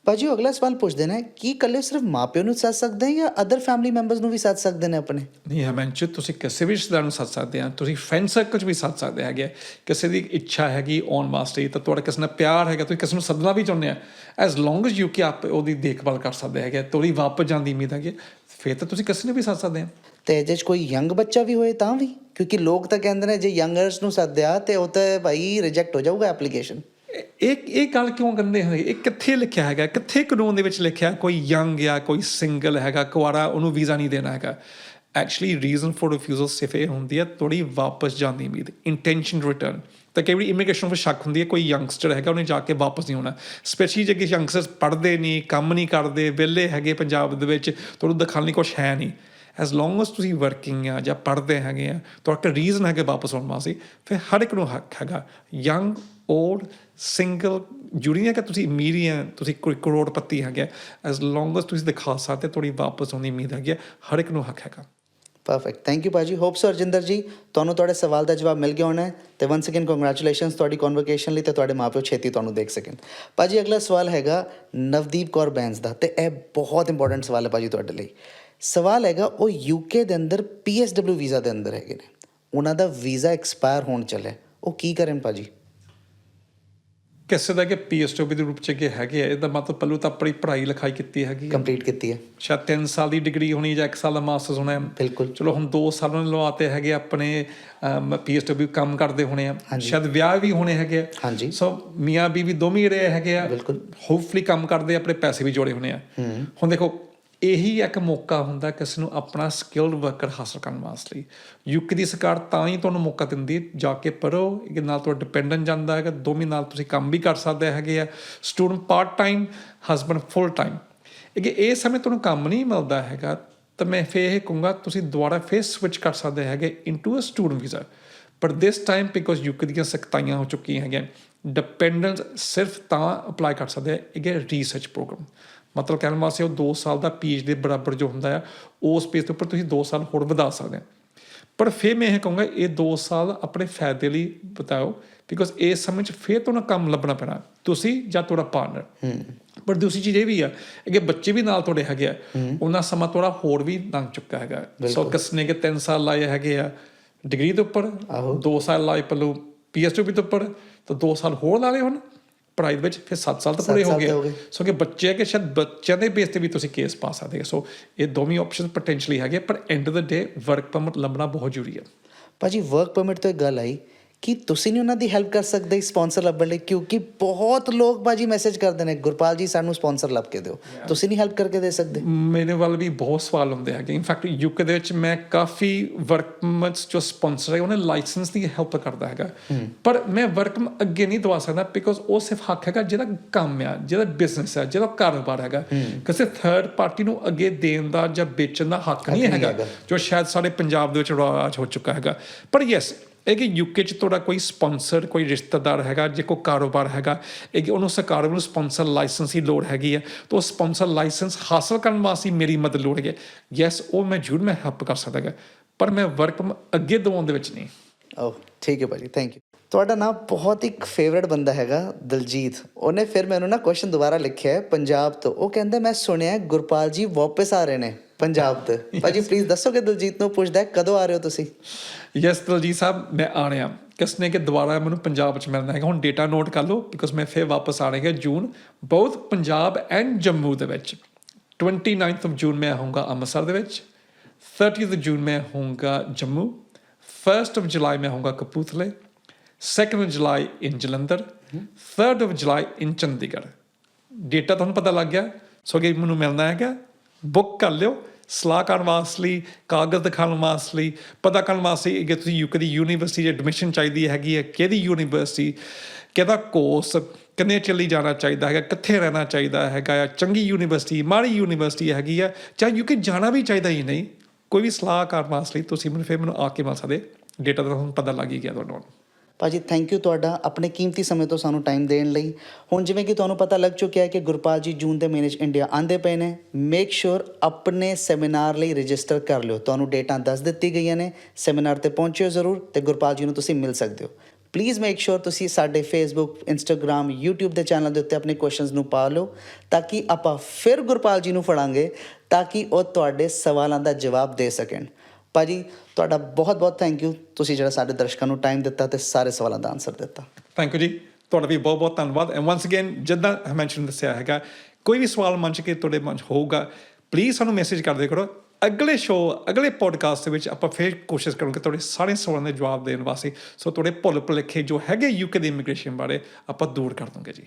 ਭਾਜੀ ਉਹ ਅਗਲਾ ਸਵਾਲ ਪੁੱਛਦੇ ਨੇ ਕੀ ਇਕੱਲੇ ਸਿਰਫ ਮਾਪਿਆਂ ਨੂੰ ਸੱਦ ਸਕਦੇ ਆ ਜਾਂ ਅਦਰ ਫੈਮਿਲੀ ਮੈਂਬਰਸ ਨੂੰ ਵੀ ਸੱਦ ਸਕਦੇ ਨੇ ਆਪਣੇ? ਨਹੀਂ ਹਮੰਚ ਤੁਸੀਂ ਕਿਸੇ ਵੀ ਰਿਸ਼ਤੇਦਾਰ ਨੂੰ ਸੱਦ ਸਕਦੇ ਆ ਤੁਸੀਂ ਫਰੈਂਡ ਸਰਕਲ 'ਚ ਵੀ ਸੱਦ ਸਕਦੇ ਹੈਗੇ। ਕਿਸੇ ਦੀ ਇੱਛਾ ਹੈਗੀ ਆਉਣ ਵਾਸਤੇ ਤਾਂ ਤੁਹਾਡਾ ਕਿਸੇ ਨਾਲ ਪਿਆਰ ਹੈਗਾ ਤੁਸੀਂ ਕਿਸੇ ਨੂੰ ਸੱਦਣਾ ਵੀ ਚਾਹੁੰਦੇ ਆ। ਐਸ ਲੌਂਗ ਐਸ ਯੂ ਕਿ ਆਪ ਉਹਦੀ ਦੇਖਭਾਲ ਕਰ ਸਕਦੇ ਹੈਗੇ ਤੁਹਾਡੀ ਵਾਪਸ ਜਾਣ ਦੀ ਉਮੀਦ ਹੈਗੀ ਫਿਰ ਤਾਂ ਤੁਸੀਂ ਕਿਸੇ ਨੂੰ ਵੀ ਸੱਦ ਸਕਦੇ ਆ। ਤੇ ਜੇ 'ਚ ਕੋਈ ਯੰਗ ਬੱਚਾ ਵੀ ਹੋਏ ਤਾਂ ਵੀ? ਕਿਉਂਕਿ ਲੋਕ ਤਾਂ ਕਹਿੰਦੇ ਨੇ ਜੇ ਯੰਗਰਸ ਨੂੰ ਸੱਦਿਆ ਤੇ ਉਹ ਤਾਂ ਭਾਈ ਰਿਜੈਕਟ ਹੋ ਜਾਊਗਾ ਐਪਲੀਕੇਸ਼ਨ ਇਹ ਇਹ ਗੱਲ ਕਿਉਂ ਕਰਦੇ ਹੋਏ ਇਹ ਕਿੱਥੇ ਲਿਖਿਆ ਹੈਗਾ? ਕਿੱਥੇ ਕਾਨੂੰਨ ਦੇ ਵਿੱਚ ਲਿਖਿਆ ਕੋਈ ਯੰਗ ਜਾਂ ਕੋਈ ਸਿੰਗਲ ਹੈਗਾ, ਕੁਆਰਾ ਉਹਨੂੰ ਵੀਜ਼ਾ ਨਹੀਂ ਦੇਣਾ ਹੈਗਾ? ਐਕਚੁਅਲੀ ਰੀਜ਼ਨ ਫॉर ਰਿਫਿਊਜ਼ਲ ਸਿਰਫ ਇਹ ਹੁੰਦੀ ਹੈ ਥੋੜੀ ਵਾਪਸ ਜਾਣ ਦੀ ਉਮੀਦ ਇੰਟੈਂਸ਼ਨ ਰਿਟਰਨ ਤਾਂ ਕਈ ਵਾਰੀ ਇਮੀਗ੍ਰੇਸ਼ਨ ਵਿੱਚ ਸ਼ੱਕ ਹੁੰਦੀ ਹੈ, ਕੋਈ ਯੰਗਸਟਰ ਹੈਗਾ, ਉਹਨੇ ਜਾ ਕੇ ਵਾਪਸ ਨਹੀਂ ਆਉਣਾ। ਸਪੈਸ਼ਲੀ ਜੇ ਕਿ ਯੰਗਸਟਰਸ ਪੜ੍ਹਦੇ ਨਹੀਂ, ਕੰਮ ਨਹੀਂ ਕਰਦੇ, ਵਿਹਲੇ ਹੈਗੇ ਪੰਜਾਬ ਦੇ ਵਿੱਚ ਤੁਹਾਨੂੰ ਦਿਖਾਉਣ ਲਈ ਕੁਝ ਹੈ ਨਹੀਂ। ਐਸ ਲੌਂਗ as ਤੁਸੀਂ ਵਰਕਿੰਗ ਆ ਜਾਂ ਪੜ੍ਹਦੇ ਹੈਗੇ ਆ ਤੁਹਾਡਾ ਰੀਜ਼ਨ ਹੈਗਾ ਵਾਪਸ ਆਉਣ ਵਾਸਤੇ ਫਿਰ ਹਰ ਇੱਕ ਨੂੰ ਹੱਕ ਹੈਗਾ। ਯੰਗ ਓਲਡ ਸਿੰਗਲ ਜੁੜੀਆਂ ਕਿ ਤੁਸੀਂ ਅਮੀਰੀ ਹੀ ਆ ਤੁਸੀਂ ਕੋਈ ਕਰੋੜਪਤੀ ਹੈਗੇ ਐਸ ਲੌਂਗ as ਤੁਸੀਂ ਦਿਖਾ ਸਕਦੇ ਤੁਹਾਡੀ ਵਾਪਸ ਆਉਣ ਦੀ ਉਮੀਦ ਹੈਗੀ ਆ, ਹਰ ਇੱਕ ਨੂੰ ਹੱਕ ਹੈਗਾ। ਪਰਫੈਕਟ ਥੈਂਕ ਯੂ ਭਾਜੀ। ਹੋਪ ਸੋ ਅਰਜਿੰਦਰ ਜੀ ਤੁਹਾਨੂੰ ਤੁਹਾਡੇ ਸਵਾਲ ਦਾ ਜਵਾਬ ਮਿਲ ਗਿਆ ਹੋਣਾ ਹੈ ਤੇ ਵਨਸ ਅਗੇਨ ਕੰਗ੍ਰੈਚੁਲੇਸ਼ਨਸ ਤੁਹਾਡੀ ਕਨਵੋਕੇਸ਼ਨ ਲਈ ਤੇ ਤੁਹਾਡੇ ਮਾਪਿਓ ਛੇਤੀ ਤੁਹਾਨੂੰ ਦੇਖ ਸਕਣ। ਭਾਜੀ ਅਗਲਾ ਸਵਾਲ ਹੈਗਾ ਨਵਦੀਪ ਕੌਰ ਬੈਂਸ ਦਾ ਤੇ ਇਹ ਬਹੁਤ ਇੰਪੋਰਟੈਂਟ ਸਵਾਲ ਹੈ ਭਾਜੀ ਤੁਹਾਡੇ ਲਈ। ਸਵਾਲ ਹੈਗਾ ਉਹ ਯੂਕੇ ਦੇ ਅੰਦਰ ਪੀਐਸਡਬਲਿਊ ਵੀਜ਼ਾ ਦੇ ਅੰਦਰ ਹੈਗੇ ਨੇ ਉਹਨਾਂ ਦਾ ਵੀਜ਼ਾ ਐਕਸਪਾਇਰ ਹੋਣ ਚੱਲਿਆ ਉਹ ਕੀ ਕਰਨ ਭਾਜੀ ਕਿਸੇ ਦਾ ਕਿ ਪੀਐਸਟੀਓ ਦੇ ਰੂਪ ਚ ਕਿ ਹੈਗੇ ਆ ਇਹਦਾ ਮਤਲਬ ਪੱਲੂ ਤਾਂ ਆਪਣੀ ਪੜ੍ਹਾਈ ਲਿਖਾਈ ਕੀਤੀ ਹੈਗੀ ਆ। ਕੰਪਲੀਟ ਕੀਤੀ ਹੈ ਸ਼ਾਇਦ 3 ਸਾਲ ਦੀ ਡਿਗਰੀ ਹੋਣੀ ਜਾਂ 1 ਸਾਲ ਦਾ ਮਾਸਟਰਸ ਹੋਣਾ ਹੈ। ਬਿਲਕੁਲ। ਚਲੋ ਹੁਣ 2 ਸਾਲਾਂ ਨੂੰ ਲਵਾਤੇ ਹੈਗੇ ਆਪਣੇ ਪੀਐਸਡਬਲਿਊ ਕੰਮ ਕਰਦੇ ਹੋਣੇ ਆ ਸ਼ਾਇਦ ਵਿਆਹ ਵੀ ਹੋਣੇ ਹੈਗੇ ਆ ਹਾਂਜੀ। ਸੋ ਮੀਆਂ ਬੀਵੀ ਦੋਵੇਂ ਹੀ ਰਹੇ ਹੈਗੇ ਆ ਬਿਲਕੁਲ। ਹੋਪਫੁਲੀ ਕੰਮ ਕਰਦੇ ਆਪਣੇ ਪੈਸੇ ਵੀ ਜੋੜੇ ਹੋਣੇ ਆ ਹੁਣ ਦੇਖੋ ਇਹੀ ਇੱਕ ਮੌਕਾ ਹੁੰਦਾ ਕਿਸੇ ਨੂੰ ਆਪਣਾ ਸਕਿਲਡ ਵਰਕਰ ਹਾਸਲ ਕਰਨ ਵਾਸਤੇ। ਯੂਕੇ ਦੀ ਸਰਕਾਰ ਤਾਂ ਹੀ ਤੁਹਾਨੂੰ ਮੌਕਾ ਦਿੰਦੀ ਜਾ ਕੇ ਪੜੋ ਇਹ ਨਾਲ ਤੁਹਾਡਾ ਡਿਪੈਂਡੈਂਟ ਜਾਂਦਾ ਹੈਗਾ, ਦੋਵੇਂ ਨਾਲ ਤੁਸੀਂ ਕੰਮ ਵੀ ਕਰ ਸਕਦੇ ਹੈਗੇ ਆ student part time husband full time ਕਿ ਇਹ ਸਮੇਂ ਤੁਹਾਨੂੰ ਕੰਮ ਨਹੀਂ ਮਿਲਦਾ ਹੈਗਾ, ਤਾਂ ਮੈਂ ਫੇਰ ਇਹ ਕਹੂੰਗਾ, ਤੁਸੀਂ ਦੁਬਾਰਾ ਫੇਰ ਸਵਿਚ ਕਰ ਸਕਦੇ ਹੈਗੇ ਇਨਟੂ ਅ ਸਟੂਡੈਂਟ ਵੀਜ਼ਾ ਪਰ ਦਿਸ ਟਾਈਮ ਬਿਕੋਜ਼ ਯੂਕੇ ਦੀਆਂ ਸਖਤਾਈਆਂ ਹੋ ਚੁੱਕੀਆਂ ਹੈਗੀਆਂ ਡਿਪੈਂਡੈਂਸ ਸਿਰਫ ਤਾਂ ਅਪਲਾਈ ਕਰ ਸਕਦੇ ਹੈ ਇਹ ਰਿਸਰਚ ਪ੍ਰੋਗਰਾਮ ਮਤਲਬ ਕਹਿਣ ਵਾਸਤੇ ਉਹ 2 ਸਾਲ ਦਾ ਪੀਐਚ ਦੇ ਬਰਾਬਰ ਜੋ ਹੁੰਦਾ ਆ ਉਸ ਬੇਸ ਦੇ ਉੱਪਰ ਤੁਸੀਂ 2 ਸਾਲ ਹੋਰ ਵਧਾ ਸਕਦੇ ਹੋ। ਪਰ ਫਿਰ ਮੈਂ ਇਹ ਕਹੂੰਗਾ ਇਹ 2 ਸਾਲ ਆਪਣੇ ਫਾਇਦੇ ਲਈ ਬਤਾਓ ਬਿਕੋਜ਼ ਇਸ ਸਮੇਂ 'ਚ ਫਿਰ ਤੁਹਾਨੂੰ ਕੰਮ ਲੱਭਣਾ ਪੈਣਾ ਤੁਸੀਂ ਜਾਂ ਤੁਹਾਡਾ ਪਾਰਟਨਰ ਪਰ ਦੂਸਰੀ ਚੀਜ਼ ਇਹ ਵੀ ਆ ਕਿ ਬੱਚੇ ਵੀ ਨਾਲ ਤੁਹਾਡੇ ਹੈਗੇ ਆ ਉਹਨਾਂ ਸਮਾਂ ਥੋੜਾ ਹੋਰ ਵੀ ਲੰਘ ਚੁੱਕਾ ਹੈਗਾ। ਸੋ ਕਿਸਨੇ ਕਿ 3 ਸਾਲ ਲਾਏ ਹੈਗੇ ਆ ਡਿਗਰੀ ਦੇ ਉੱਪਰ ਆਹੋ। 2 ਸਾਲ ਲਾਏ ਪੱਲੂ ਪੀਐਚਡੀ ਦੇ ਉੱਪਰ ਤਾਂ 2 ਸਾਲ ਹੋਰ ਲਾ ਲਏ ਹੁਣ। ਪੜ੍ਹਾਈ ਦੇ ਵਿੱਚ ਫਿਰ 7 ਸਾਲ ਤਾਂ ਪੂਰੇ ਹੋ ਗਏ। ਸੋ ਕਿ ਬੱਚੇ ਕਿ ਸ਼ਾਇਦ ਬੱਚਿਆਂ ਦੇ ਬੇਸ ਤੇ ਵੀ ਤੁਸੀਂ ਕੇਸ ਪਾ ਸਕਦੇ ਹੋ। ਸੋ ਇਹ ਦੋਵੇਂ ਆਪਸ਼ਨ ਪੋਟੈਂਸ਼ੀਅਲੀ ਹੈਗੇ ਪਰ end of the day work permit ਲੱਭਣਾ ਬਹੁਤ ਜ਼ਰੂਰੀ ਹੈ ਭਾਜੀ ਵਰਕ ਪਰਮਿਟ ਤੋਂ ਇੱਕ ਗੱਲ ਆਈ। ਕਿ ਤੁਸੀਂ ਨਹੀਂ ਉਹਨਾਂ ਦੀ ਹੈਲਪ ਕਰ ਸਕਦੇ ਸਪਾਂਸਰ ਲੱਭਣ ਲਈ ਕਿਉਂਕਿ ਬਹੁਤ ਲੋਕ ਭਾਜੀ ਮੈਸੇਜ ਕਰਦੇ ਨੇ ਗੁਰਪਾਲ ਜੀ ਸਾਨੂੰ ਸਪਾਂਸਰ ਲੱਭ ਕੇ ਦਿਓ। ਤੁਸੀਂ ਨਹੀਂ ਹੈਲਪ ਕਰਕੇ ਦੇ ਸਕਦੇ। ਮੇਰੇ ਵੱਲ ਵੀ ਬਹੁਤ ਸਵਾਲ ਹੁੰਦੇ ਹੈਗੇ। ਇਨਫੈਕਟ ਯੂਕੇ ਦੇ ਵਿੱਚ ਮੈਂ ਕਾਫੀ ਵਰਕ ਪਰਮਿਟਸ ਜੋ ਸਪਾਂਸਰ ਹੈ ਉਹਨੇ ਲਾਇਸੈਂਸ ਦੀ ਹੈਲਪ ਕਰਦਾ ਹੈਗਾ। ਪਰ ਮੈਂ ਵਰਕ ਅੱਗੇ ਨਹੀਂ ਦਵਾ ਸਕਦਾ ਬਿਕੋਜ਼ ਉਹ ਸਿਰਫ ਹੱਕ ਹੈਗਾ ਜਿਹੜਾ ਕੰਮ ਆ ਜਿਹੜਾ ਬਿਜ਼ਨਸ ਹੈ ਜਿਹੜਾ ਕਾਰੋਬਾਰ ਹੈਗਾ। ਕਿਸੇ ਥਰਡ ਪਾਰਟੀ ਨੂੰ ਅੱਗੇ ਦੇਣ ਦਾ ਜਾਂ ਵੇਚਣ ਦਾ ਹੱਕ ਨਹੀਂ ਹੈਗਾ। ਜੋ ਸ਼ਾਇਦ ਸਾਡੇ ਪੰਜਾਬ ਦੇ ਵਿੱਚ ਰਾਜ ਹੋ ਚੁੱਕਾ ਹੈਗਾ। ਪਰ ਯੈਸ ਇਹ ਕਿ ਯੂਕੇ ਚ ਤੁਹਾਡਾ ਕੋਈ ਸਪਾਂਸਰ ਕੋਈ ਰਿਸ਼ਤੇਦਾਰ ਹੈਗਾ, ਜੇ ਕੋਈ ਕਾਰੋਬਾਰ ਹੈਗਾ, ਇਹ ਕਿ ਉਹਨੂੰ ਸਰਕਾਰ ਨੂੰ ਸਪਾਂਸਰ ਲਾਇਸੈਂਸ ਦੀ ਲੋੜ ਹੈਗੀ ਹੈ ਤਾਂ ਉਹ ਸਪਾਂਸਰ ਲਾਇਸੈਂਸ ਹਾਸਲ ਕਰਨ ਵਾਸਤੇ ਮੇਰੀ ਮਦਦ ਲੋੜ ਹੈ ਯੈਸ ਉਹ ਮੈਂ ਜ਼ਰੂਰ ਮੈਂ ਹੈਲਪ ਕਰ ਸਕਦਾ ਹੈਗਾ, ਪਰ ਮੈਂ ਵਰਕ ਅੱਗੇ ਦਵਾਉਣ ਦੇ ਵਿੱਚ ਨਹੀਂ। ਓ ਠੀਕ ਹੈ ਭਾਜੀ ਥੈਂਕ ਯੂ ਤੁਹਾਡਾ ਨਾ ਬਹੁਤ ਇੱਕ ਫੇਵਰਟ ਬੰਦਾ ਹੈਗਾ, ਦਲਜੀਤ। ਉਹਨੇ ਫਿਰ ਮੈਨੂੰ ਨਾ ਕੁਐਸਚਨ ਦੁਬਾਰਾ ਲਿਖਿਆ ਹੈ, ਪੰਜਾਬ ਤੋਂ। ਉਹ ਕਹਿੰਦਾ, ਮੈਂ ਸੁਣਿਆ ਗੁਰਪਾਲ ਜੀ ਵਾਪਸ ਆ ਰਹੇ ਨੇ। ਪੰਜਾਬ ਤੋਂ। ਭਾਜੀ ਪਲੀਜ਼ ਦੱਸੋਗੇ ਦਲਜੀਤ ਨੂੰ ਪੁੱਛਦਾ ਕਦੋਂ ਆ ਰਹੇ ਹੋ ਤੁਸੀਂ? ਯੈਸ ਦਲਜੀਤ ਸਾਹਿਬ ਮੈਂ ਆ ਰਿਹਾ। ਕਿਸ ਨੇ ਕਿ ਦੁਬਾਰਾ ਮੈਨੂੰ ਪੰਜਾਬ ਚ ਮਿਲਣਾ ਹੈਗਾ। ਹੁਣ ਡੇਟਾ ਨੋਟ ਕਰ ਲਓ ਬਿਕਾਜ਼ ਮੈਂ ਫਿਰ ਵਾਪਸ ਆ ਰਿਹਾ ਜੂਨ। ਬਹੁਤ ਪੰਜਾਬ ਐਂਡ ਜੰਮੂ ਦੇ ਵਿੱਚ। 29th of ਜੂਨ ਮੈਂ ਆਉਂਗਾ ਅੰਮ੍ਰਿਤਸਰ ਦੇ ਵਿੱਚ। 30th of ਜੂਨ ਮੈਂ ਹੋਊਂਗਾ ਜੰਮੂ। 1st of ਜੁਲਾਈ ਮੈਂ ਹੋਊਂਗਾ ਕਪੂਰਥਲੇ। 2nd of July in Jalandhar. 3rd of July in Chandigarh. Data ਤੁਹਾਨੂੰ ਪਤਾ ਲੱਗ ਗਿਆ। ਸੋ ਕਿ ਮੈਨੂੰ ਮਿਲਣਾ ਹੈਗਾ। ਬੁੱਕ ਕਰ ਲਿਓ। ਸਲਾਹ ਕਰਨ ਵਾਸਤੇ ਲਈ, ਕਾਗਜ਼ ਦਿਖਾਉਣ ਵਾਸਤੇ ਲਈ। ਪਤਾ ਕਰਨ ਵਾਸਤੇ ਕਿ ਤੁਸੀਂ ਯੂਕੇ ਦੀ ਯੂਨੀਵਰਸਿਟੀ 'ਚ ਐਡਮਿਸ਼ਨ ਚਾਹੀਦੀ ਹੈਗੀ ਹੈ, ਕਿਹਦੀ ਯੂਨੀਵਰਸਿਟੀ, ਕਿਹਦਾ ਕੋਰਸ ਕਿੰਨੇ ਚੱਲੀ ਜਾਣਾ ਚਾਹੀਦਾ ਹੈਗਾ, ਕਿੱਥੇ ਰਹਿਣਾ ਚਾਹੀਦਾ ਹੈਗਾ ਆ, ਚੰਗੀ ਯੂਨੀਵਰਸਿਟੀ, ਮਾੜੀ ਯੂਨੀਵਰਸਿਟੀ ਹੈਗੀ ਆ ਚਾਹੇ ਯੂਕੇ ਜਾਣਾ ਵੀ ਚਾਹੀਦਾ ਹੀ ਨਹੀਂ, ਕੋਈ ਵੀ ਸਲਾਹ ਕਰਨ ਵਾਸਤੇ ਤੁਸੀਂ ਮੈਨੂੰ ਫਿਰ ਮੈਨੂੰ ਆ ਕੇ ਮਿਲ ਸਕਦੇ ਡੇਟਾ ਦਾ ਤੁਹਾਨੂੰ ਪਤਾ ਲੱਗ ਹੀ ਗਿਆ ਤੁਹਾਨੂੰ ਭਾਜੀ ਥੈਂਕ ਯੂ ਤੁਹਾਡਾ ਆਪਣੇ ਕੀਮਤੀ ਸਮੇਂ ਤੋਂ ਸਾਨੂੰ ਟਾਈਮ ਦੇਣ ਲਈ। ਹੁਣ ਜਿਵੇਂ ਕਿ ਤੁਹਾਨੂੰ ਪਤਾ ਲੱਗ ਚੁੱਕਿਆ ਹੈ ਕਿ ਗੁਰਪਾਲ ਜੀ ਜੂਨ ਦੇ ਮਹੀਨੇ 'ਚ ਇੰਡੀਆ ਆਂਦੇ ਪਏ ਨੇ ਮੇਕ ਸ਼ੋਰ ਆਪਣੇ ਸੈਮੀਨਾਰ ਲਈ ਰਜਿਸਟਰ ਕਰ ਲਿਓ। ਤੁਹਾਨੂੰ ਡੇਟਾਂ ਦੱਸ ਦਿੱਤੀ ਗਈਆਂ ਨੇ, ਸੈਮੀਨਾਰ ਤੇ ਪਹੁੰਚਿਓ ਜ਼ਰੂਰ ਤੇ ਗੁਰਪਾਲ ਜੀ ਨੂੰ ਤੁਸੀਂ ਮਿਲ ਸਕਦੇ ਹੋ। ਪਲੀਜ਼ ਮੇਕ ਸ਼ੋਰ ਤੁਸੀਂ ਸਾਡੇ ਫੇਸਬੁੱਕ ਇੰਸਟਾਗ੍ਰam YouTube ਦੇ ਚੈਨਲ ਦੇ ਉੱਤੇ ਆਪਣੇ ਕੁਐਸਚਨਸ ਨੂੰ ਪਾ ਲਓ, ਤਾਂ ਕਿ ਆਪਾਂ ਫਿਰ ਗੁਰਪਾਲ ਜੀ ਨੂੰ ਫੜਾਂਗੇ, ਤਾਂ ਕਿ ਉਹ ਤੁਹਾਡੇ ਸਵਾਲਾਂ ਦਾ ਜਵਾਬ ਦੇ ਸਕਣ। ਭਾਜੀ, ਤੁਹਾਡਾ ਬਹੁਤ ਬਹੁਤ ਥੈਂਕ ਯੂ ਤੁਸੀਂ ਜਿਹੜਾ ਸਾਡੇ ਦਰਸ਼ਕਾਂ ਨੂੰ ਟਾਈਮ ਦਿੱਤਾ ਤੇ ਸਾਰੇ ਸਵਾਲਾਂ ਦਾ ਆਨਸਰ ਦਿੱਤਾ। Thank you ji. ਤੁਹਾਡਾ ਵੀ ਬਹੁਤ ਬਹੁਤ ਧੰਨਵਾਦ। ਐਂਡ ਵਾਂਸ ਅਗੇਨ ਜਿੱਦਾਂ ਹਮੇਸ਼ਾ ਦੱਸਿਆ ਹੈਗਾ, ਕੋਈ ਵੀ ਸਵਾਲ ਮਨ ਚ ਕੇ ਤੁਹਾਡੇ ਮਨ ਹੋਊਗਾ ਪਲੀਜ਼ ਸਾਨੂੰ ਮੈਸੇਜ ਕਰਦੇ ਕਰੋ। ਅਗਲੇ ਸ਼ੋਅ ਅਗਲੇ ਪੋਡਕਾਸਟ ਦੇ ਵਿੱਚ ਆਪਾਂ ਫੇਰ ਕੋਸ਼ਿਸ਼ ਕਰਾਂਗੇ ਤੁਹਾਡੇ ਸਾਰੇ ਸਵਾਲਾਂ ਦੇ ਜਵਾਬ ਦੇਣ ਵਾਸਤੇ। ਸੋ ਤੁਹਾਡੇ ਭੁੱਲ ਭੁਲੇਖੇ ਜੋ ਹੈਗੇ ਯੂਕੇ ਦੇ ਇਮੀਗ੍ਰੇਸ਼ਨ ਬਾਰੇ ਆਪਾਂ ਦੂਰ ਕਰ ਦਾਂਗੇ ਜੀ।